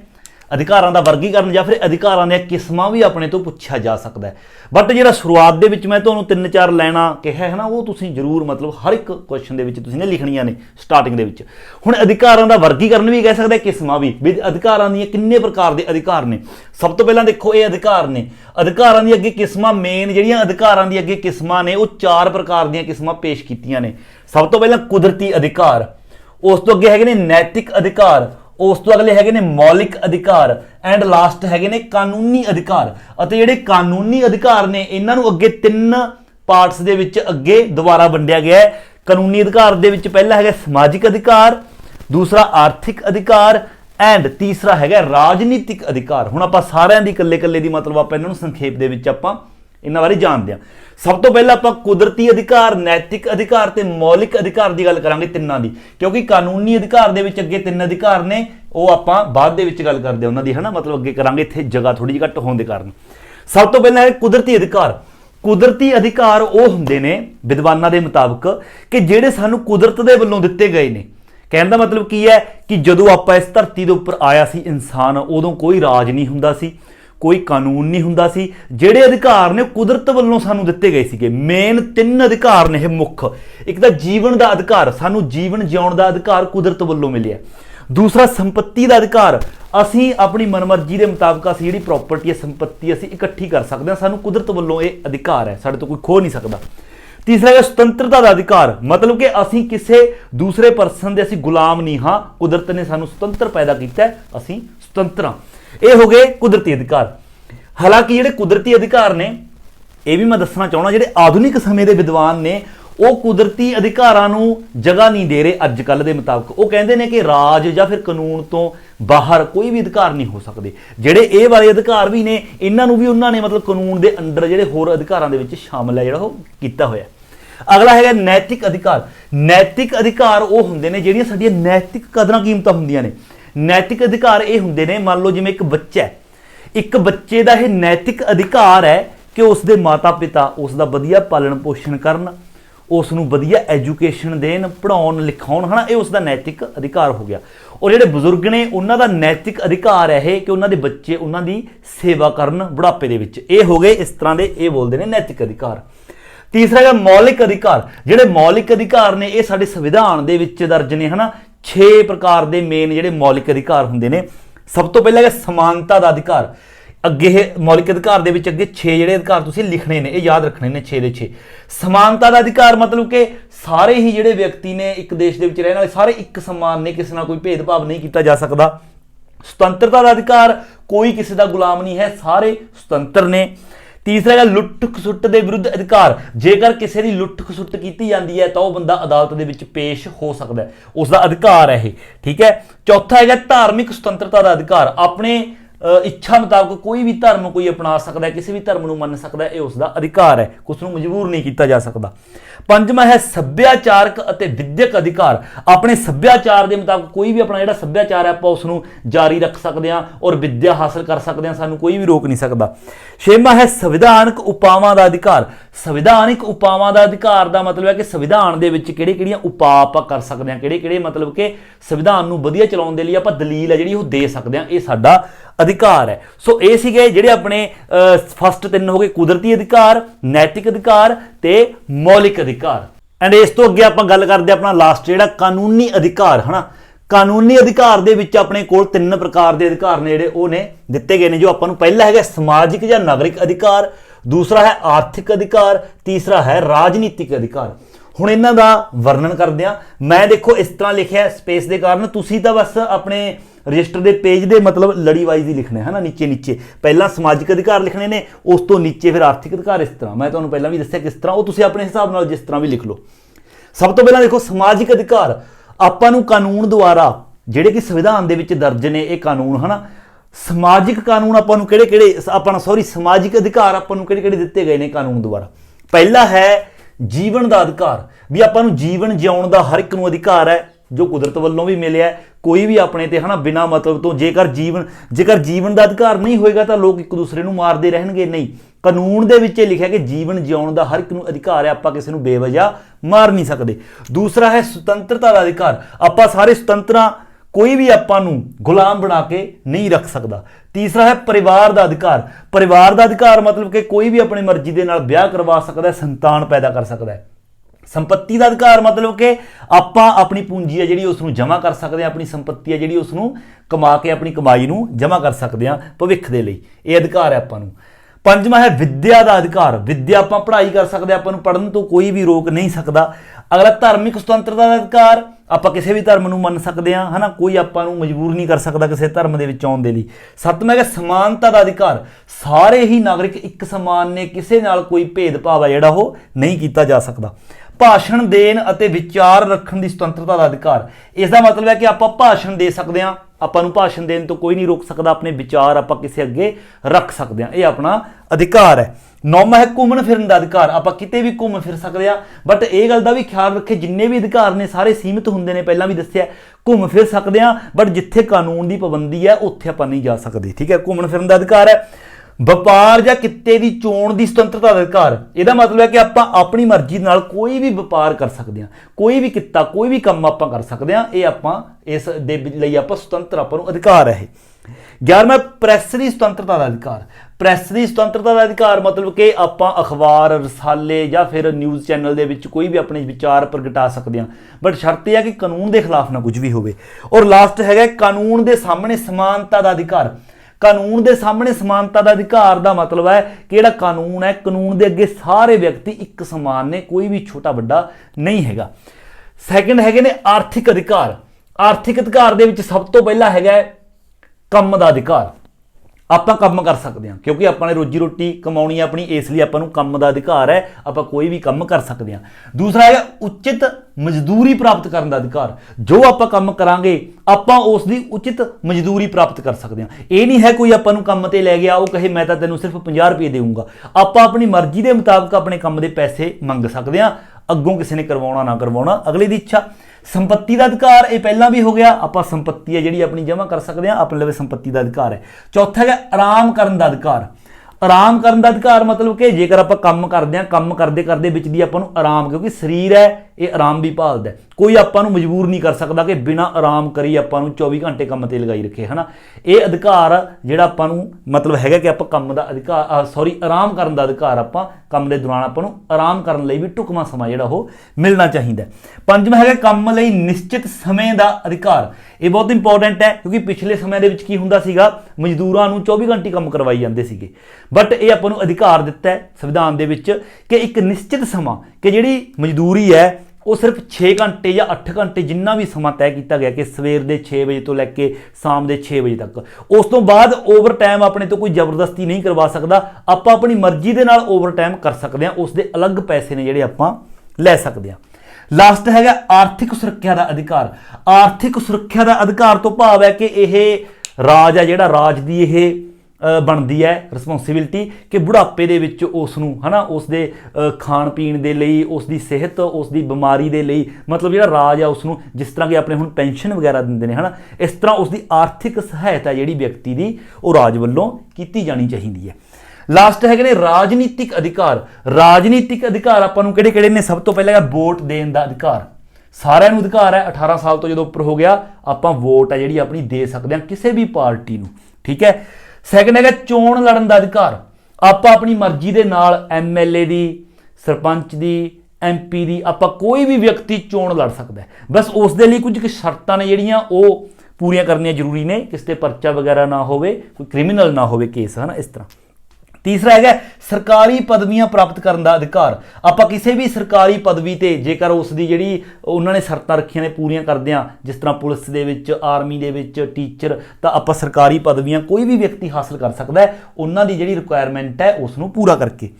ਅਧਿਕਾਰਾਂ ਦਾ ਵਰਗੀਕਰਨ ਜਾਂ ਫਿਰ ਅਧਿਕਾਰਾਂ ਦੀਆਂ ਕਿਸਮਾਂ ਵੀ ਆਪਣੇ ਤੋਂ ਪੁੱਛਿਆ ਜਾ ਸਕਦਾ ਹੈ। ਬਟ ਜਿਹੜਾ ਸ਼ੁਰੂਆਤ ਦੇ ਵਿੱਚ ਮੈਂ ਤੁਹਾਨੂੰ ਤਿੰਨ ਚਾਰ ਲੈਣਾ ਕਿਹਾ ਹੈ ਨਾ, ਉਹ ਤੁਸੀਂ ਜ਼ਰੂਰ ਮਤਲਬ ਹਰ ਇੱਕ ਕੁਐਸਚਨ ਦੇ ਵਿੱਚ ਤੁਸੀਂ ਨੇ ਲਿਖਣੀਆਂ ਨੇ ਸਟਾਰਟਿੰਗ ਦੇ ਵਿੱਚ। ਹੁਣ ਅਧਿਕਾਰਾਂ ਦਾ ਵਰਗੀਕਰਨ ਵੀ ਕਹਿ ਸਕਦੇ, ਕਿਸਮਾਂ ਵੀ। ਵੀ ਅਧਿਕਾਰਾਂ ਦੀਆਂ ਕਿੰਨੇ ਪ੍ਰਕਾਰ ਦੇ ਅਧਿਕਾਰ ਨੇ? ਸਭ ਤੋਂ ਪਹਿਲਾਂ ਦੇਖੋ, ਇਹ ਅਧਿਕਾਰ ਨੇ। ਅਧਿਕਾਰਾਂ ਦੀ ਅੱਗੇ ਕਿਸਮਾਂ ਮੇਨ ਜਿਹੜੀਆਂ ਅਧਿਕਾਰਾਂ ਦੀ ਅੱਗੇ ਕਿਸਮਾਂ ਨੇ, ਉਹ ਚਾਰ ਪ੍ਰਕਾਰ ਦੀਆਂ ਕਿਸਮਾਂ ਪੇਸ਼ ਕੀਤੀਆਂ ਨੇ। ਸਭ ਤੋਂ ਪਹਿਲਾਂ ਕੁਦਰਤੀ ਅਧਿਕਾਰ। ਉਸ ਤੋਂ ਅੱਗੇ ਹੈਗੇ ਨੇ ਨੈਤਿਕ ਅਧਿਕਾਰ। ਉਸ ਤੋਂ ਅਗਲੇ ਹੈਗੇ ਨੇ ਮੌਲਿਕ ਅਧਿਕਾਰ ਐਂਡ ਲਾਸਟ ਹੈਗੇ ਨੇ ਕਾਨੂੰਨੀ ਅਧਿਕਾਰ ਅਤੇ ਜਿਹੜੇ ਕਾਨੂੰਨੀ ਅਧਿਕਾਰ ਨੇ, ਇਹਨਾਂ ਨੂੰ ਅੱਗੇ ਤਿੰਨ ਪਾਰਟਸ ਦੇ ਵਿੱਚ ਅੱਗੇ ਦੁਬਾਰਾ ਵੰਡਿਆ ਗਿਆ ਹੈ। ਕਾਨੂੰਨੀ ਅਧਿਕਾਰ ਦੇ ਵਿੱਚ ਪਹਿਲਾ ਹੈਗਾ ਸਮਾਜਿਕ ਅਧਿਕਾਰ, ਦੂਸਰਾ ਆਰਥਿਕ ਅਧਿਕਾਰ ਐਂਡ ਤੀਸਰਾ ਹੈਗਾ ਰਾਜਨੀਤਿਕ ਅਧਿਕਾਰ। ਹੁਣ ਆਪਾਂ ਸਾਰਿਆਂ ਦੀ ਇਕੱਲੇ-ਇਕੱਲੇ ਦੀ ਮਤਲਬ ਆਪਾਂ ਇਹਨਾਂ ਨੂੰ ਸੰਖੇਪ ਦੇ ਵਿੱਚ ਆਪਾਂ ਇਹਨਾਂ ਬਾਰੇ ਜਾਣਦੇ ਹਾਂ। ਸਭ ਤੋਂ ਪਹਿਲਾਂ ਆਪਾਂ ਕੁਦਰਤੀ ਅਧਿਕਾਰ, ਨੈਤਿਕ ਅਧਿਕਾਰ ਤੇ ਮੌਲਿਕ ਅਧਿਕਾਰ ਦੀ ਗੱਲ ਕਰਾਂਗੇ ਤਿੰਨਾਂ ਦੀ। ਕਿਉਂਕਿ ਕਾਨੂੰਨੀ ਅਧਿਕਾਰ ਦੇ ਵਿੱਚ ਅੱਗੇ ਤਿੰਨ ਅਧਿਕਾਰ ਨੇ, ਉਹ ਆਪਾਂ ਬਾਅਦ ਦੇ ਵਿੱਚ ਗੱਲ ਕਰਦੇ ਹਾਂ ਉਹਨਾਂ ਦੀ, ਹਨਾ? ਮਤਲਬ ਅੱਗੇ ਕਰਾਂਗੇ, ਇੱਥੇ ਜਗ੍ਹਾ ਥੋੜੀ ਜਿਹੀ ਘੱਟ ਹੋਣ ਦੇ ਕਾਰਨ। ਸਭ ਤੋਂ ਪਹਿਲਾਂ ਹੈ ਕੁਦਰਤੀ ਅਧਿਕਾਰ। ਕੁਦਰਤੀ ਅਧਿਕਾਰ ਉਹ ਹੁੰਦੇ ਨੇ ਵਿਦਵਾਨਾਂ ਦੇ ਮੁਤਾਬਕ ਕਿ ਜਿਹੜੇ ਸਾਨੂੰ ਕੁਦਰਤ ਦੇ ਵੱਲੋਂ ਦਿੱਤੇ ਗਏ ਨੇ। ਕਹਿਣ ਦਾ ਮਤਲਬ ਕੀ ਹੈ ਕਿ ਜਦੋਂ ਆਪਾਂ ਇਸ ਧਰਤੀ ਦੇ ਉੱਪਰ ਆਇਆ ਸੀ ਇਨਸਾਨ, ਉਦੋਂ ਕੋਈ ਰਾਜ ਨਹੀਂ ਹੁੰਦਾ ਸੀ। ਕੋਈ ਕਾਨੂੰਨ ਨਹੀਂ ਹੁੰਦਾ ਸੀ। ਜਿਹੜੇ ਅਧਿਕਾਰ ਨੇ ਉਹ ਕੁਦਰਤ ਵੱਲੋਂ ਸਾਨੂੰ ਦਿੱਤੇ ਗਏ ਸੀਗੇ। ਮੇਨ ਤਿੰਨ ਅਧਿਕਾਰ ਨੇ ਇਹ ਮੁੱਖ। ਇੱਕ ਤਾਂ ਜੀਵਨ ਦਾ ਅਧਿਕਾਰ। ਸਾਨੂੰ ਜੀਵਨ ਜਿਉਣ ਦਾ ਅਧਿਕਾਰ ਕੁਦਰਤ ਵੱਲੋਂ ਮਿਲਿਆ। ਦੂਸਰਾ, ਸੰਪਤੀ ਦਾ ਅਧਿਕਾਰ। ਅਸੀਂ ਆਪਣੀ ਮਨਮਰਜ਼ੀ ਦੇ ਮੁਤਾਬਕ ਅਸੀਂ ਜਿਹੜੀ ਪ੍ਰਾਪਰਟੀ ਹੈ, ਸੰਪਤੀ ਅਸੀਂ ਇਕੱਠੀ ਕਰ ਸਕਦੇ ਹਾਂ। ਸਾਨੂੰ ਕੁਦਰਤ ਵੱਲੋਂ ਇਹ ਅਧਿਕਾਰ ਹੈ। ਸਾਡੇ ਤੋਂ ਕੋਈ ਖੋ ਨਹੀਂ ਸਕਦਾ। ਤੀਸਰਾ ਹੈ ਸੁਤੰਤਰਤਾ ਦਾ ਅਧਿਕਾਰ। ਮਤਲਬ ਕਿ ਅਸੀਂ ਕਿਸੇ ਦੂਸਰੇ ਪਰਸਨ ਦੇ ਅਸੀਂ ਗੁਲਾਮ ਨਹੀਂ ਹਾਂ। ਕੁਦਰਤ ਨੇ ਸਾਨੂੰ ਸੁਤੰਤਰ ਪੈਦਾ ਕੀਤਾ ਅਸੀਂ ਸੁਤੰਤਰ ਹਾਂ। ਇਹ ਹੋ ਗਏ ਕੁਦਰਤੀ ਅਧਿਕਾਰ। ਹਾਲਾਂਕਿ ਜਿਹੜੇ ਕੁਦਰਤੀ ਅਧਿਕਾਰ ਨੇ, ਇਹ ਵੀ ਮੈਂ ਦੱਸਣਾ ਚਾਹਣਾ ਜਿਹੜੇ ਆਧੁਨਿਕ ਸਮੇਂ ਦੇ ਵਿਦਵਾਨ ਨੇ, ਉਹ ਕੁਦਰਤੀ ਅਧਿਕਾਰਾਂ ਨੂੰ ਜਗ੍ਹਾ ਨਹੀਂ ਦੇ ਰਹੇ ਅੱਜ ਕੱਲ ਦੇ ਮੁਤਾਬਕ। ਉਹ ਕਹਿੰਦੇ ਨੇ ਕਿ ਰਾਜ ਜਾਂ ਫਿਰ ਕਾਨੂੰਨ ਤੋਂ ਬਾਹਰ ਕੋਈ ਵੀ ਅਧਿਕਾਰ ਨਹੀਂ ਹੋ ਸਕਦੇ। ਜਿਹੜੇ ਇਹ ਵਾਲੇ ਅਧਿਕਾਰ ਵੀ ਨੇ, ਇਹਨਾਂ ਨੂੰ ਵੀ ਉਹਨਾਂ ਨੇ ਮਤਲਬ ਕਾਨੂੰਨ ਦੇ ਅੰਡਰ ਜਿਹੜੇ ਹੋਰ ਅਧਿਕਾਰਾਂ ਦੇ ਵਿੱਚ ਸ਼ਾਮਲ ਹੈ, ਜਿਹੜਾ ਉਹ ਕੀਤਾ ਹੋਇਆ। ਅਗਲਾ ਹੈਗਾ ਨੈਤਿਕ ਅਧਿਕਾਰ। ਨੈਤਿਕ ਅਧਿਕਾਰ ਉਹ ਹੁੰਦੇ ਨੇ ਜਿਹੜੀਆਂ ਸਾਡੀਆਂ ਨੈਤਿਕ ਕਦਰਾਂ ਕੀਮਤਾਂ ਹੁੰਦੀਆਂ ਨੇ। ਨੈਤਿਕ ਅਧਿਕਾਰ ਇਹ ਹੁੰਦੇ ਨੇ, ਮੰਨ ਲਓ ਜਿਵੇਂ ਇੱਕ ਬੱਚਾ ਹੈ। ਇੱਕ ਬੱਚੇ ਦਾ ਇਹ ਨੈਤਿਕ ਅਧਿਕਾਰ ਹੈ ਕਿ ਉਸ ਦੇ ਮਾਤਾ-ਪਿਤਾ ਉਸ ਦਾ ਵਧੀਆ ਪਾਲਣ ਪੋਸ਼ਣ ਕਰਨ, ਉਸ ਨੂੰ ਵਧੀਆ ਐਜੂਕੇਸ਼ਨ ਦੇਣ ਪੜਾਉਣ ਲਿਖਾਉਣ, ਹਨਾ, ਇਹ ਉਸ ਦਾ ਨੈਤਿਕ ਅਧਿਕਾਰ ਹੋ ਗਿਆ। ਔਰ ਜਿਹੜੇ ਬਜ਼ੁਰਗ ਨੇ, ਉਹਨਾਂ ਦਾ ਨੈਤਿਕ ਅਧਿਕਾਰ ਹੈ ਇਹ ਕਿ ਉਹਨਾਂ ਦੇ ਬੱਚੇ ਉਹਨਾਂ ਦੀ ਸੇਵਾ ਕਰਨ ਬੁਢਾਪੇ ਦੇ ਵਿੱਚ। ਇਹ ਹੋ ਗਏ ਇਸ ਤਰ੍ਹਾਂ ਦੇ ਇਹ ਬੋਲਦੇ ਨੇ ਨੈਤਿਕ ਅਧਿਕਾਰ। ਤੀਸਰਾ ਹੈਗਾ ਮੌਲਿਕ ਅਧਿਕਾਰ। ਜਿਹੜੇ ਮੌਲਿਕ ਅਧਿਕਾਰ ਨੇ, ਇਹ ਸਾਡੇ ਸੰਵਿਧਾਨ ਦੇ ਵਿੱਚ ਦਰਜ ਨੇ, ਹਨਾ 6 ਪ੍ਰਕਾਰ ਦੇ ਮੇਨ ਜਿਹੜੇ ਮੌਲਿਕ ਅਧਿਕਾਰ ਹੁੰਦੇ ਨੇ। ਸਭ ਤੋਂ ਪਹਿਲਾਂ ਹੈਗਾ ਸਮਾਨਤਾ ਦਾ ਅਧਿਕਾਰ। ਅੱਗੇ ਇਹ ਮੌਲਿਕ ਅਧਿਕਾਰ ਦੇ ਵਿੱਚ ਅੱਗੇ 6 ਜਿਹੜੇ ਅਧਿਕਾਰ ਤੁਸੀਂ ਲਿਖਣੇ ਨੇ, ਇਹ ਯਾਦ ਰੱਖਣੇ ਨੇ 6 ਦੇ 6 ਸਮਾਨਤਾ ਦਾ ਅਧਿਕਾਰ ਮਤਲਬ ਕਿ ਸਾਰੇ ਹੀ ਜਿਹੜੇ ਵਿਅਕਤੀ ਨੇ ਇੱਕ ਦੇਸ਼ ਦੇ ਵਿੱਚ ਰਹਿਣ ਵਾਲੇ, ਸਾਰੇ ਇੱਕ ਸਮਾਨ ਨੇ, ਕਿਸੇ ਨਾਲ ਕੋਈ ਭੇਦਭਾਵ ਨਹੀਂ ਕੀਤਾ ਜਾ ਸਕਦਾ। ਸੁਤੰਤਰਤਾ ਦਾ ਅਧਿਕਾਰ ਕੋਈ ਕਿਸੇ ਦਾ ਗੁਲਾਮ ਨਹੀਂ ਹੈ, ਸਾਰੇ ਸੁਤੰਤਰ ਨੇ। ਤੀਸਰਾ ਹੈਗਾ ਲੁੱਟ ਖਸੁੱਟ ਦੇ ਵਿਰੁੱਧ ਅਧਿਕਾਰ। ਜੇਕਰ ਕਿਸੇ ਦੀ ਲੁੱਟ ਖਸੁੱਟ ਕੀਤੀ ਜਾਂਦੀ ਹੈ, ਤਾਂ ਉਹ ਬੰਦਾ ਅਦਾਲਤ ਦੇ ਵਿੱਚ ਪੇਸ਼ ਹੋ ਸਕਦਾ ਹੈ। ਉਸ ਦਾ ਅਧਿਕਾਰ ਹੈ ਇਹ, ਠੀਕ ਹੈ? ਚੌਥਾ ਹੈਗਾ ਧਾਰਮਿਕ ਸੁਤੰਤਰਤਾ ਦਾ ਅਧਿਕਾਰ। ਆਪਣੇ ਇੱਛਾ ਮੁਤਾਬਕ ਕੋਈ ਵੀ ਧਰਮ ਕੋਈ ਅਪਣਾ ਸਕਦਾ ਹੈ, ਕਿਸੇ ਵੀ ਧਰਮ ਨੂੰ ਮੰਨ ਸਕਦਾ ਹੈ, ਇਹ ਉਸ ਦਾ ਅਧਿਕਾਰ ਹੈ। ਉਸ ਨੂੰ ਮਜਬੂਰ ਨਹੀਂ ਕੀਤਾ ਜਾ ਸਕਦਾ। ਪੰਜਵਾਂ ਹੈ ਸੱਭਿਆਚਾਰਕ ਅਤੇ ਵਿਦਿਅਕ ਅਧਿਕਾਰ। ਆਪਣੇ ਸੱਭਿਆਚਾਰ ਦੇ ਮੁਤਾਬਕ ਕੋਈ ਵੀ ਆਪਣਾ ਜਿਹੜਾ ਸੱਭਿਆਚਾਰ ਹੈ, ਆਪਾਂ ਉਸ ਨੂੰ ਜਾਰੀ ਰੱਖ ਸਕਦੇ ਹਾਂ ਔਰ ਵਿੱਦਿਆ ਹਾਸਲ ਕਰ ਸਕਦੇ ਹਾਂ, ਸਾਨੂੰ ਕੋਈ ਵੀ ਰੋਕ ਨਹੀਂ ਸਕਦਾ। ਛੇਵਾਂ ਹੈ ਸੰਵਿਧਾਨਕ ਉਪਾਵਾਂ ਦਾ ਅਧਿਕਾਰ। ਸੰਵਿਧਾਨਿਕ ਉਪਾਵਾਂ ਦਾ ਅਧਿਕਾਰ ਦਾ ਮਤਲਬ ਹੈ ਕਿ ਸੰਵਿਧਾਨ ਦੇ ਵਿੱਚ ਕਿਹੜੇ ਕਿਹੜੀਆਂ ਉਪਾਅ ਆਪਾਂ ਕਰ ਸਕਦੇ ਹਾਂ ਕਿਹੜੇ ਕਿਹੜੇ ਮਤਲਬ ਕਿ ਸੰਵਿਧਾਨ ਨੂੰ ਵਧੀਆ ਚਲਾਉਣ ਦੇ ਲਈ ਆਪਾਂ ਦਲੀਲ ਹੈ ਜਿਹੜੀ ਉਹ ਦੇ ਸਕਦੇ ਹਾਂ। ਇਹ ਸਾਡਾ ਅਧਿਕਾਰ ਹੈ। ਸੋ ਇਹ ਸੀਗੇ ਜਿਹੜੇ ਆਪਣੇ ਫਸਟ ਤਿੰਨ ਹੋ ਗਏ, ਕੁਦਰਤੀ ਅਧਿਕਾਰ, ਨੈਤਿਕ ਅਧਿਕਾਰ ਤੇ ਮੌਲਿਕ ਅਧਿਕਾਰ। ਐਂਡ ਇਸ ਤੋਂ ਅੱਗੇ ਆਪਾਂ ਗੱਲ ਕਰਦੇ ਹਾਂ ਆਪਣਾ ਲਾਸਟ ਜਿਹੜਾ ਕਾਨੂੰਨੀ ਅਧਿਕਾਰ, ਹਨਾ? ਕਾਨੂੰਨੀ ਅਧਿਕਾਰ ਦੇ ਵਿੱਚ ਆਪਣੇ ਕੋਲ ਤਿੰਨ ਪ੍ਰਕਾਰ ਦੇ ਅਧਿਕਾਰ ਨੇ ਜਿਹੜੇ, ਉਹ ਨੇ ਦਿੱਤੇ ਗਏ ਨੇ, ਜੋ ਆਪਾਂ ਨੂੰ ਪਹਿਲਾ ਹੈਗਾ ਸਮਾਜਿਕ ਜਾਂ ਨਾਗਰਿਕ ਅਧਿਕਾਰ, ਦੂਸਰਾ ਹੈ ਆਰਥਿਕ ਅਧਿਕਾਰ, ਤੀਸਰਾ ਹੈ ਰਾਜਨੀਤਿਕ ਅਧਿਕਾਰ। ਹੁਣ ਇਹਨਾਂ ਦਾ ਵਰਣਨ ਕਰਦੇ ਆ ਮੈਂ ਦੇਖੋ ਇਸ ਤਰ੍ਹਾਂ ਲਿਖਿਆ ਸਪੇਸ ਦੇ ਕਾਰਨ। ਤੁਸੀਂ ਤਾਂ ਬਸ ਆਪਣੇ ਰਜਿਸਟਰ ਦੇ ਪੇਜ ਦੇ ਮਤਲਬ ਲੜੀ ਵਾਈਜ਼ ਹੀ ਲਿਖਣੇ ਹੈ ਨਾ ਨੀਚੇ ਨੀਚੇ। ਪਹਿਲਾਂ ਸਮਾਜਿਕ ਅਧਿਕਾਰ ਲਿਖਣੇ ਨੇ, ਉਸ ਤੋਂ ਨੀਚੇ ਫਿਰ ਆਰਥਿਕ ਅਧਿਕਾਰ ਇਸ ਤਰ੍ਹਾਂ। ਮੈਂ ਤੁਹਾਨੂੰ ਪਹਿਲਾਂ ਵੀ ਦੱਸਿਆ ਕਿਸ ਤਰ੍ਹਾਂ, ਉਹ ਤੁਸੀਂ ਆਪਣੇ ਹਿਸਾਬ ਨਾਲ ਜਿਸ ਤਰ੍ਹਾਂ ਵੀ ਲਿਖ ਲਓ। ਸਭ ਤੋਂ ਪਹਿਲਾਂ ਦੇਖੋ ਸਮਾਜਿਕ ਅਧਿਕਾਰ। ਆਪਾਂ ਨੂੰ ਕਾਨੂੰਨ ਦੁਆਰਾ, ਜਿਹੜੇ ਕਿ ਸੰਵਿਧਾਨ ਦੇ ਵਿੱਚ ਦਰਜ ਨੇ ਇਹ ਕਾਨੂੰਨ, ਹਨਾ, ਸਮਾਜਿਕ ਕਾਨੂੰਨ ਆਪਾਂ ਨੂੰ ਕਿਹੜੇ ਕਿਹੜੇ ਆਪਾਂ ਨੂੰ ਸੌਰੀ ਸਮਾਜਿਕ ਅਧਿਕਾਰ ਆਪਾਂ ਨੂੰ ਕਿਹੜੇ ਕਿਹੜੇ ਦਿੱਤੇ ਗਏ ਨੇ ਕਾਨੂੰਨ ਦੁਆਰਾ। ਪਹਿਲਾ ਹੈ ਜੀਵਨ ਦਾ ਅਧਿਕਾਰ। ਵੀ ਆਪਾਂ ਨੂੰ ਜੀਵਨ ਜਿਉਣ ਦਾ ਹਰ ਇੱਕ ਨੂੰ ਅਧਿਕਾਰ ਹੈ, ਜੋ ਕੁਦਰਤ ਵੱਲੋਂ ਵੀ ਮਿਲਿਆ ਕੋਈ ਵੀ ਆਪਣੇ ਤੇ ਹਨਾ ਬਿਨਾ ਮਤਲਬ ਤੋਂ ਜੇਕਰ ਜੀਵਨ ਜੇਕਰ ਜੀਵਨ ਦਾ ਅਧਿਕਾਰ ਨਹੀਂ ਹੋਏਗਾ ਤਾਂ ਲੋਕ ਇੱਕ ਦੂਸਰੇ ਨੂੰ ਮਾਰਦੇ ਰਹਿਣਗੇ। ਨਹੀਂ, ਕਾਨੂੰਨ ਦੇ ਵਿੱਚ ਇਹ ਲਿਖਿਆ ਕਿ ਜੀਵਨ ਜਿਉਣ ਦਾ ਹਰ ਇੱਕ ਨੂੰ ਅਧਿਕਾਰ ਹੈ, ਆਪਾਂ ਕਿਸੇ ਨੂੰ ਬੇਵਜਾ ਮਾਰ ਨਹੀਂ ਸਕਦੇ। ਦੂਸਰਾ ਹੈ ਸੁਤੰਤਰਤਾ ਦਾ ਅਧਿਕਾਰ। ਆਪਾਂ ਸਾਰੇ ਸੁਤੰਤਰਾਂ, ਕੋਈ ਵੀ ਆਪਾਂ ਨੂੰ ਗੁਲਾਮ ਬਣਾ ਕੇ ਨਹੀਂ ਰੱਖ ਸਕਦਾ। ਤੀਸਰਾ ਹੈ ਪਰਿਵਾਰ ਦਾ ਅਧਿਕਾਰ। ਪਰਿਵਾਰ ਦਾ ਅਧਿਕਾਰ ਮਤਲਬ ਕਿ ਕੋਈ ਵੀ ਆਪਣੀ ਮਰਜ਼ੀ ਦੇ ਨਾਲ ਵਿਆਹ ਕਰਵਾ ਸਕਦਾ ਹੈ, ਸੰਤਾਨ ਪੈਦਾ ਕਰ ਸਕਦਾ ਹੈ। ਸੰਪਤੀ ਦਾ ਅਧਿਕਾਰ ਮਤਲਬ ਕਿ ਆਪਾਂ ਆਪਣੀ ਪੂੰਜੀ ਹੈ ਜਿਹੜੀ ਉਸ ਨੂੰ ਜਮ੍ਹਾਂ ਕਰ ਸਕਦੇ ਹਾਂ, ਆਪਣੀ ਸੰਪਤੀ ਹੈ ਜਿਹੜੀ ਉਸ ਨੂੰ ਕਮਾ ਕੇ ਆਪਣੀ ਕਮਾਈ ਨੂੰ ਜਮ੍ਹਾਂ ਕਰ ਸਕਦੇ ਹਾਂ ਭਵਿੱਖ ਦੇ ਲਈ। ਇਹ ਅਧਿਕਾਰ ਹੈ ਆਪਾਂ ਨੂੰ। ਪੰਜਵਾਂ ਹੈ ਵਿੱਦਿਆ ਦਾ ਅਧਿਕਾਰ। ਵਿੱਦਿਆ ਆਪਾਂ ਪੜ੍ਹਾਈ ਕਰ ਸਕਦੇ ਹਾਂ, ਆਪਾਂ ਨੂੰ ਪੜ੍ਹਨ ਤੋਂ ਕੋਈ ਵੀ ਰੋਕ ਨਹੀਂ ਸਕਦਾ। ਅਗਲਾ ਧਾਰਮਿਕ ਸੁਤੰਤਰਤਾ ਦਾ ਅਧਿਕਾਰ, ਆਪਾਂ ਕਿਸੇ ਵੀ ਧਰਮ ਨੂੰ ਮੰਨ ਸਕਦੇ ਹਾਂ, ਹਨਾ? ਕੋਈ ਆਪਾਂ ਨੂੰ ਮਜਬੂਰ ਨਹੀਂ ਕਰ ਸਕਦਾ ਕਿਸੇ ਧਰਮ ਦੇ ਵਿੱਚ ਆਉਣ ਦੇ ਲਈ। ਸੱਤਵਾਂ ਹੈ ਸਮਾਨਤਾ ਦਾ ਅਧਿਕਾਰ, ਸਾਰੇ ਹੀ ਨਾਗਰਿਕ ਇੱਕ ਸਮਾਨ ਨੇ, ਕਿਸੇ ਨਾਲ ਕੋਈ ਭੇਦਭਾਵ ਹੈ ਜਿਹੜਾ ਉਹ ਨਹੀਂ ਕੀਤਾ ਜਾ ਸਕਦਾ। ਭਾਸ਼ਣ ਦੇਣ ਅਤੇ ਵਿਚਾਰ ਰੱਖਣ ਦੀ ਸੁਤੰਤਰਤਾ ਦਾ ਅਧਿਕਾਰ। ਇਸ ਦਾ ਮਤਲਬ ਹੈ ਕਿ ਆਪਾਂ ਭਾਸ਼ਣ ਦੇ ਸਕਦੇ ਹਾਂ ਆਪਾਂ ਨੂੰ ਭਾਸ਼ਣ ਦੇਣ ਤੋਂ ਕੋਈ ਨਹੀਂ ਰੋਕ ਸਕਦਾ, ਆਪਣੇ ਵਿਚਾਰ ਆਪਾਂ ਕਿਸੇ ਅੱਗੇ ਰੱਖ ਸਕਦੇ ਹਾਂ। ਇਹ ਆਪਣਾ ਅਧਿਕਾਰ ਹੈ। ਨੌਮਾ ਹੈ ਘੁੰਮਣ ਫਿਰਨ ਦਾ ਅਧਿਕਾਰ। ਆਪਾਂ ਕਿਤੇ ਵੀ ਘੁੰਮ ਫਿਰ ਸਕਦੇ ਆ ਬਟ ਇਹ ਗੱਲ ਦਾ ਵੀ ਖਿਆਲ ਰੱਖੇ, ਜਿੰਨੇ ਵੀ ਅਧਿਕਾਰ ਨੇ, ਸਾਰੇ ਸੀਮਿਤ ਹੁੰਦੇ ਨੇ, ਪਹਿਲਾਂ ਵੀ ਦੱਸਿਆ, ਘੁੰਮ ਫਿਰ ਸਕਦੇ ਆ ਬਟ ਜਿੱਥੇ ਕਾਨੂੰਨ ਦੀ ਪਾਬੰਦੀ ਹੈ, ਉੱਥੇ ਆਪਾਂ ਨਹੀਂ ਜਾ ਸਕਦੇ। ਠੀਕ ਹੈ, ਘੁੰਮਣ ਫਿਰਨ ਦਾ ਅਧਿਕਾਰ ਹੈ। ਵਪਾਰ ਜਾਂ ਕਿੱਤੇ ਦੀ ਚੋਣ ਦੀ ਸੁਤੰਤਰਤਾ ਦਾ ਅਧਿਕਾਰ। ਇਹਦਾ ਮਤਲਬ ਹੈ ਕਿ ਆਪਾਂ ਆਪਣੀ ਮਰਜ਼ੀ ਨਾਲ ਕੋਈ ਵੀ ਵਪਾਰ ਕਰ ਸਕਦੇ ਹਾਂ। ਕੋਈ ਵੀ ਕਿੱਤਾ, ਕੋਈ ਵੀ ਕੰਮ ਆਪਾਂ ਕਰ ਸਕਦੇ ਹਾਂ, ਇਹ ਆਪਾਂ ਇਸ ਦੇ ਲਈ ਆਪਾਂ ਸੁਤੰਤਰ ਆਪਾਂ ਨੂੰ ਅਧਿਕਾਰ ਹੈ ਇਹ। 11ਵਾਂ ਪ੍ਰੈਸ ਦੀ ਸੁਤੰਤਰਤਾ ਦਾ ਅਧਿਕਾਰ। ਪ੍ਰੈਸ ਦੀ ਸੁਤੰਤਰਤਾ ਦਾ ਅਧਿਕਾਰ ਮਤਲਬ ਕਿ ਆਪਾਂ ਅਖਬਾਰ, ਰਸਾਲੇ ਜਾਂ ਫਿਰ ਨਿਊਜ਼ ਚੈਨਲ ਦੇ ਵਿੱਚ ਕੋਈ ਵੀ ਆਪਣੇ ਵਿਚਾਰ ਪ੍ਰਗਟਾ ਸਕਦੇ ਹਾਂ। ਬਟ ਸ਼ਰਤ ਇਹ ਹੈ ਕਿ ਕਾਨੂੰਨ ਦੇ ਖਿਲਾਫ ਨਾ ਕੁਝ ਵੀ ਹੋਵੇ। ਔਰ ਲਾਸਟ ਹੈਗਾ ਕਾਨੂੰਨ ਦੇ ਸਾਹਮਣੇ ਸਮਾਨਤਾ ਦਾ ਅਧਿਕਾਰ। ਕਾਨੂੰਨ ਦੇ ਸਾਹਮਣੇ ਸਮਾਨਤਾ ਦਾ ਅਧਿਕਾਰ ਦਾ ਮਤਲਬ ਹੈ ਕਿ ਜਿਹੜਾ ਕਾਨੂੰਨ ਹੈ? ਕਾਨੂੰਨ ਦੇ ਅੱਗੇ ਸਾਰੇ ਵਿਅਕਤੀ ਇੱਕ ਸਮਾਨ ਨੇ, ਕੋਈ ਵੀ ਛੋਟਾ ਵੱਡਾ ਨਹੀਂ ਹੈਗਾ। ਸੈਕੰਡ ਹੈਗੇ ਨੇ ਆਰਥਿਕ ਅਧਿਕਾਰ। ਆਰਥਿਕ ਅਧਿਕਾਰ ਦੇ ਵਿੱਚ ਸਭ ਤੋਂ ਪਹਿਲਾ ਹੈਗਾ ਕੰਮ ਦਾ ਅਧਿਕਾਰ। ਆਪਾਂ ਕੰਮ ਕਰ ਸਕਦੇ ਹਾਂ, ਕਿਉਂਕਿ ਆਪਾਂ ਨੇ ਰੋਜੀ ਰੋਟੀ ਕਮਾਉਣੀ ਹੈ ਆਪਣੀ, ਇਸ ਲਈ ਆਪਾਂ ਨੂੰ ਕੰਮ ਦਾ ਅਧਿਕਾਰ ਹੈ, ਆਪਾਂ ਕੋਈ ਵੀ ਕੰਮ ਕਰ ਸਕਦੇ ਹਾਂ। ਦੂਸਰਾ ਹੈਗਾ ਉਚਿਤ ਮਜ਼ਦੂਰੀ ਪ੍ਰਾਪਤ ਕਰਨ ਦਾ ਅਧਿਕਾਰ। ਜੋ ਆਪਾਂ ਕੰਮ ਕਰਾਂਗੇ, ਆਪਾਂ ਉਸ ਦੀ ਉਚਿਤ ਮਜ਼ਦੂਰੀ ਪ੍ਰਾਪਤ ਕਰ ਸਕਦੇ ਹਾਂ। ਇਹ ਨਹੀਂ ਹੈ ਕੋਈ ਆਪਾਂ ਨੂੰ ਕੰਮ ਤੇ ਲੈ ਗਿਆ, ਉਹ ਕਹੇ ਮੈਂ ਤਾਂ ਤੈਨੂੰ ਸਿਰਫ 50 ਰੁਪਏ ਦੇਵਾਂਗਾ ਆਪਾਂ ਆਪਣੀ ਮਰਜ਼ੀ ਦੇ ਮੁਤਾਬਕ ਆਪਣੇ ਕੰਮ ਦੇ ਪੈਸੇ ਮੰਗ ਸਕਦੇ ਹਾਂ ਅੱਗੋਂ ਕਿਸੇ ਨੇ ਕਰਵਾਉਣਾ, ਨਾ ਕਰਵਾਉਣਾ, ਅਗਲੇ ਦੀ ਇੱਛਾ। ਸੰਪਤੀ ਦਾ ਅਧਿਕਾਰ ਇਹ ਪਹਿਲਾਂ ਵੀ ਹੋ ਗਿਆ। ਆਪਾਂ ਸੰਪਤੀ ਹੈ ਜਿਹੜੀ ਆਪਣੀ ਜਮ੍ਹਾਂ ਕਰ ਸਕਦੇ ਹਾਂ, ਆਪਣੇ ਲਵੇ ਸੰਪਤੀ ਦਾ ਅਧਿਕਾਰ ਹੈ। ਚੌਥਾ ਹੈਗਾ ਆਰਾਮ ਕਰਨ ਦਾ ਅਧਿਕਾਰ। ਆਰਾਮ ਕਰਨ ਦਾ ਅਧਿਕਾਰ ਮਤਲਬ ਕਿ ਜੇਕਰ ਆਪਾਂ ਕੰਮ ਕਰਦੇ ਹਾਂ, ਕੰਮ ਕਰਦੇ ਕਰਦੇ ਵਿੱਚ ਦੀ ਆਪਾਂ ਨੂੰ ਆਰਾਮ, ਕਿਉਂਕਿ ਸਰੀਰ ਹੈ, ਇਹ ਆਰਾਮ ਵੀ ਭਾਲਦਾ ਕੋਈ ਆਪਾਂ ਨੂੰ ਮਜਬੂਰ ਨਹੀਂ ਕਰ ਸਕਦਾ ਕਿ ਬਿਨਾਂ ਆਰਾਮ ਕਰੀ ਆਪਾਂ ਨੂੰ 24 ਘੰਟੇ ਕੰਮ ਤੇ ਲਗਾਈ ਰੱਖੇ, ਹਨਾ? ਇਹ ਅਧਿਕਾਰ ਜਿਹੜਾ ਆਪਾਂ ਨੂੰ ਮਤਲਬ ਹੈਗਾ ਕਿ ਆਪਾਂ ਕੰਮ ਦਾ ਅਧਿਕਾਰ ਸੌਰੀ ਆਰਾਮ ਕਰਨ ਦਾ ਅਧਿਕਾਰ ਆਪਾਂ ਕੰਮ ਦੇ ਦੌਰਾਨ ਆਪਾਂ ਨੂੰ ਆਰਾਮ ਕਰਨ ਲਈ ਵੀ ਟੁਕਮਾ ਸਮਾਂ ਜਿਹੜਾ ਉਹ ਮਿਲਣਾ ਚਾਹੀਦਾ ਪੰਜਵਾਂ ਹੈਗਾ ਕੰਮ ਲਈ ਨਿਸ਼ਚਿਤ ਸਮੇਂ ਦਾ ਅਧਿਕਾਰ। ਇਹ ਬਹੁਤ ਇੰਪੋਰਟੈਂਟ ਹੈ, ਕਿਉਂਕਿ ਪਿਛਲੇ ਸਮੇਂ ਦੇ ਵਿੱਚ ਕੀ ਹੁੰਦਾ ਸੀਗਾ? ਮਜ਼ਦੂਰਾਂ ਨੂੰ 24 ਘੰਟੇ ਕੰਮ ਕਰਵਾਈ ਜਾਂਦੇ ਸੀਗੇ। ਬਟ ਇਹ ਆਪਾਂ ਨੂੰ ਅਧਿਕਾਰ ਦਿੱਤਾ ਹੈ ਸੰਵਿਧਾਨ ਦੇ ਵਿੱਚ ਕਿ ਇੱਕ ਨਿਸ਼ਚਿਤ ਸਮਾਂ, ਕਿ ਜਿਹੜੀ ਮਜ਼ਦੂਰੀ ਹੈ ਉਹ ਸਿਰਫ 6 ਘੰਟੇ ਜਾਂ 8 ਘੰਟੇ ਜਿੰਨਾ ਵੀ ਸਮਾਂ ਤੈਅ ਕੀਤਾ ਗਿਆ ਕਿ ਸਵੇਰ ਦੇ 6 ਵਜੇ ਤੋਂ ਲੈ ਕੇ ਸ਼ਾਮ ਦੇ 6 ਵਜੇ ਤੱਕ। ਉਸ ਤੋਂ ਬਾਅਦ ਓਵਰ ਟਾਈਮ ਆਪਣੇ ਤੋਂ ਕੋਈ ਜ਼ਬਰਦਸਤੀ ਨਹੀਂ ਕਰਵਾ ਸਕਦਾ। ਆਪਾਂ ਆਪਣੀ ਮਰਜ਼ੀ ਦੇ ਨਾਲ ਓਵਰ ਟਾਈਮ ਕਰ ਸਕਦੇ ਹਾਂ। ਉਸ ਦੇ ਅਲੱਗ ਪੈਸੇ ਨੇ ਜਿਹੜੇ ਆਪਾਂ ਲੈ ਸਕਦੇ ਹਾਂ। ਲਾਸਟ ਹੈਗਾ ਆਰਥਿਕ ਸੁਰੱਖਿਆ ਦਾ ਅਧਿਕਾਰ। ਆਰਥਿਕ ਸੁਰੱਖਿਆ ਦਾ ਅਧਿਕਾਰ ਤੋਂ ਭਾਵ ਹੈ ਕਿ ਇਹ ਰਾਜ ਹੈ ਜਿਹੜਾ ਰਾਜ ਦੀ ਇਹ ਬਣਦੀ ਹੈ ਰਿਸਪੌਂਸਿਬਿਲਟੀ ਕਿ ਬੁਢਾਪੇ ਦੇ ਵਿੱਚ ਉਸ ਨੂੰ ਹਨਾ ਉਸ ਦੇ ਖਾਣ ਪੀਣ ਦੇ ਲਈ ਉਸ ਦੀ ਸਿਹਤ ਉਸ ਦੀ ਬਿਮਾਰੀ ਦੇ ਲਈ, ਮਤਲਬ ਜਿਹੜਾ ਰਾਜ ਆ ਉਸ ਨੂੰ ਜਿਸ ਤਰ੍ਹਾਂ ਕਿ ਆਪਣੇ ਹੁਣ ਪੈਨਸ਼ਨ ਵਗੈਰਾ ਦਿੰਦੇ ਨੇ, ਹਨਾ, ਇਸ ਤਰ੍ਹਾਂ ਉਸ ਦੀ ਆਰਥਿਕ ਸਹਾਇਤਾ ਜਿਹੜੀ ਵਿਅਕਤੀ ਦੀ ਉਹ ਰਾਜ ਵੱਲੋਂ ਕੀਤੀ ਜਾਣੀ ਚਾਹੀਦੀ ਹੈ। ਲਾਸਟ ਹੈਗੇ ਨੇ ਰਾਜਨੀਤਿਕ ਅਧਿਕਾਰ। ਰਾਜਨੀਤਿਕ ਅਧਿਕਾਰ ਆਪਾਂ ਨੂੰ ਕਿਹੜੇ ਕਿਹੜੇ ਨੇ? ਸਭ ਤੋਂ ਪਹਿਲਾਂ ਹੈਗਾ ਵੋਟ ਦੇਣ ਦਾ ਅਧਿਕਾਰ। ਸਾਰਿਆਂ ਨੂੰ ਅਧਿਕਾਰ ਹੈ। 18 ਸਾਲ ਤੋਂ ਜਦੋਂ ਉੱਪਰ ਹੋ ਗਿਆ, ਆਪਾਂ ਵੋਟ ਹੈ ਜਿਹੜੀ ਆਪਣੀ ਦੇ ਸਕਦੇ ਹਾਂ ਕਿਸੇ ਵੀ ਪਾਰਟੀ ਨੂੰ। ਠੀਕ ਹੈ? ਸੈਕੰਡ ਹੈਗਾ ਚੋਣ ਲੜਨ ਦਾ ਅਧਿਕਾਰ। ਆਪਾਂ ਆਪਣੀ ਮਰਜ਼ੀ ਦੇ ਨਾਲ ਐਮਐਲਏ ਦੀ, ਸਰਪੰਚ ਦੀ ਐਮਪੀ ਦੀ ਆਪਾਂ ਕੋਈ ਵੀ ਵਿਅਕਤੀ ਚੋਣ ਲੜ ਸਕਦਾ ਹੈ। ਬਸ ਉਸ ਦੇ ਲਈ ਕੁਝ ਕੁ ਸ਼ਰਤਾਂ ਨੇ ਜਿਹੜੀਆਂ ਉਹ ਪੂਰੀਆਂ ਕਰਨੀਆਂ ਜ਼ਰੂਰੀ ਨੇ, ਕਿਸੇ ਤੇ ਪਰਚਾ ਵਗੈਰਾ ਨਾ ਹੋਵੇ, ਕੋਈ ਕ੍ਰਿਮੀਨਲ ਨਾ ਹੋਵੇ ਕੇਸ ਹਨਾ, ਇਸ ਤਰ੍ਹਾਂ। ਤੀਸਰਾ ਹੈਗਾ ਸਰਕਾਰੀ ਪਦਵੀਆਂ ਪ੍ਰਾਪਤ ਕਰਨ ਦਾ ਅਧਿਕਾਰ। ਆਪਾਂ ਕਿਸੇ ਵੀ ਸਰਕਾਰੀ ਪਦਵੀ ਤੇ ਜੇਕਰ ਉਸ ਦੀ ਜਿਹੜੀ ਉਹਨਾਂ ਨੇ ਸ਼ਰਤਾਂ ਰੱਖੀਆਂ ਨੇ ਪੂਰੀਆਂ ਕਰਦੇ ਆ ਜਿਸ ਤਰ੍ਹਾਂ ਪੁਲਿਸ ਦੇ ਵਿੱਚ, ਆਰਮੀ ਦੇ ਵਿੱਚ, ਟੀਚਰ, ਤਾਂ ਆਪਾਂ ਸਰਕਾਰੀ ਪਦਵੀਆਂ ਕੋਈ ਵੀ ਵਿਅਕਤੀ ਹਾਸਲ ਕਰ ਸਕਦਾ ਹੈ। ਉਹਨਾਂ ਦੀ ਜਿਹੜੀ ਰਿਕੁਆਇਰਮੈਂਟ ਹੈ, ਉਸ ਨੂੰ ਪੂਰਾ ਕਰਕੇ।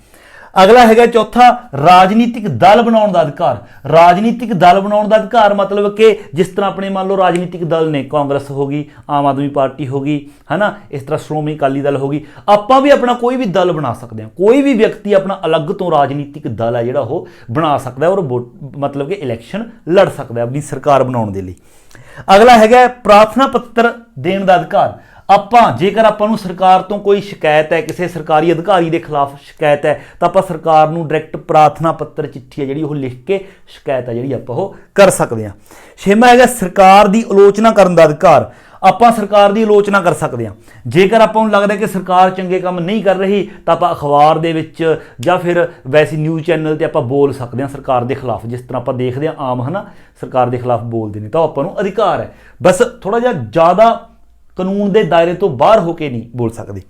ਅਗਲਾ ਹੈਗਾ ਚੌਥਾ, ਰਾਜਨੀਤਿਕ ਦਲ ਬਣਾਉਣ ਦਾ ਅਧਿਕਾਰ। ਰਾਜਨੀਤਿਕ ਦਲ ਬਣਾਉਣ ਦਾ ਅਧਿਕਾਰ ਮਤਲਬ ਕਿ ਜਿਸ ਤਰ੍ਹਾਂ ਆਪਣੇ ਮੰਨ ਲਓ ਰਾਜਨੀਤਿਕ ਦਲ ਨੇ, ਕਾਂਗਰਸ ਹੋ ਗਈ, ਆਮ ਆਦਮੀ ਪਾਰਟੀ ਹੋ ਗਈ, ਹਨਾ, ਇਸ ਤਰ੍ਹਾਂ ਸ਼੍ਰੋਮਣੀ ਅਕਾਲੀ ਦਲ ਹੋ ਗਈ, ਆਪਾਂ ਵੀ ਆਪਣਾ ਕੋਈ ਵੀ ਦਲ ਬਣਾ ਸਕਦੇ ਹਾਂ। ਕੋਈ ਵੀ ਵਿਅਕਤੀ ਆਪਣਾ ਅਲੱਗ ਤੋਂ ਰਾਜਨੀਤਿਕ ਦਲ ਹੈ ਜਿਹੜਾ ਉਹ ਬਣਾ ਸਕਦਾ ਹੈ ਔਰ ਵੋਟ- ਮਤਲਬ ਕਿ ਇਲੈਕਸ਼ਨ ਲੜ ਸਕਦਾ ਹੈ ਆਪਣੀ ਸਰਕਾਰ ਬਣਾਉਣ ਦੇ ਲਈ। ਅਗਲਾ ਹੈਗਾ ਪ੍ਰਾਰਥਨਾ ਪੱਤਰ ਦੇਣ ਦਾ ਅਧਿਕਾਰ। ਆਪਾਂ, ਜੇਕਰ ਆਪਾਂ ਨੂੰ ਸਰਕਾਰ ਤੋਂ ਕੋਈ ਸ਼ਿਕਾਇਤ ਹੈ, ਕਿਸੇ ਸਰਕਾਰੀ ਅਧਿਕਾਰੀ ਦੇ ਖਿਲਾਫ ਸ਼ਿਕਾਇਤ ਹੈ, ਤਾਂ ਆਪਾਂ ਸਰਕਾਰ ਨੂੰ ਡਾਇਰੈਕਟ ਪ੍ਰਾਰਥਨਾ ਪੱਤਰ, ਚਿੱਠੀ ਹੈ ਜਿਹੜੀ ਉਹ ਲਿਖ ਕੇ ਸ਼ਿਕਾਇਤ ਹੈ ਜਿਹੜੀ ਆਪਾਂ ਉਹ ਕਰ ਸਕਦੇ ਹਾਂ। ਛੇਵਾਂ ਹੈਗਾ ਸਰਕਾਰ ਦੀ ਆਲੋਚਨਾ ਕਰਨ ਦਾ ਅਧਿਕਾਰ। ਆਪਾਂ ਸਰਕਾਰ ਦੀ ਆਲੋਚਨਾ ਕਰ ਸਕਦੇ ਹਾਂ। ਜੇਕਰ ਆਪਾਂ ਨੂੰ ਲੱਗਦਾ ਕਿ ਸਰਕਾਰ ਚੰਗੇ ਕੰਮ ਨਹੀਂ ਕਰ ਰਹੀ, ਤਾਂ ਆਪਾਂ ਅਖਬਾਰ ਦੇ ਵਿੱਚ ਜਾਂ ਫਿਰ ਵੈਸੀ ਨਿਊਜ਼ ਚੈਨਲ ਤੇ ਆਪਾਂ ਬੋਲ ਸਕਦੇ ਹਾਂ ਸਰਕਾਰ ਦੇ ਖਿਲਾਫ। ਜਿਸ ਤਰ੍ਹਾਂ ਆਪਾਂ ਦੇਖਦੇ ਹਾਂ ਆਮ, ਹਨਾ, ਸਰਕਾਰ ਦੇ ਖਿਲਾਫ ਬੋਲਦੇ ਨੇ, ਤਾਂ ਉਹ ਆਪਾਂ ਨੂੰ ਅਧਿਕਾਰ ਹੈ। ਬਸ ਥੋੜਾ ਜਿਹਾ ਜ਼ਿਆਦਾ ਕਾਨੂੰਨ ਦੇ ਦਾਇਰੇ ਤੋਂ ਬਾਹਰ ਹੋ ਕੇ ਨਹੀਂ ਬੋਲ ਸਕਦੇ।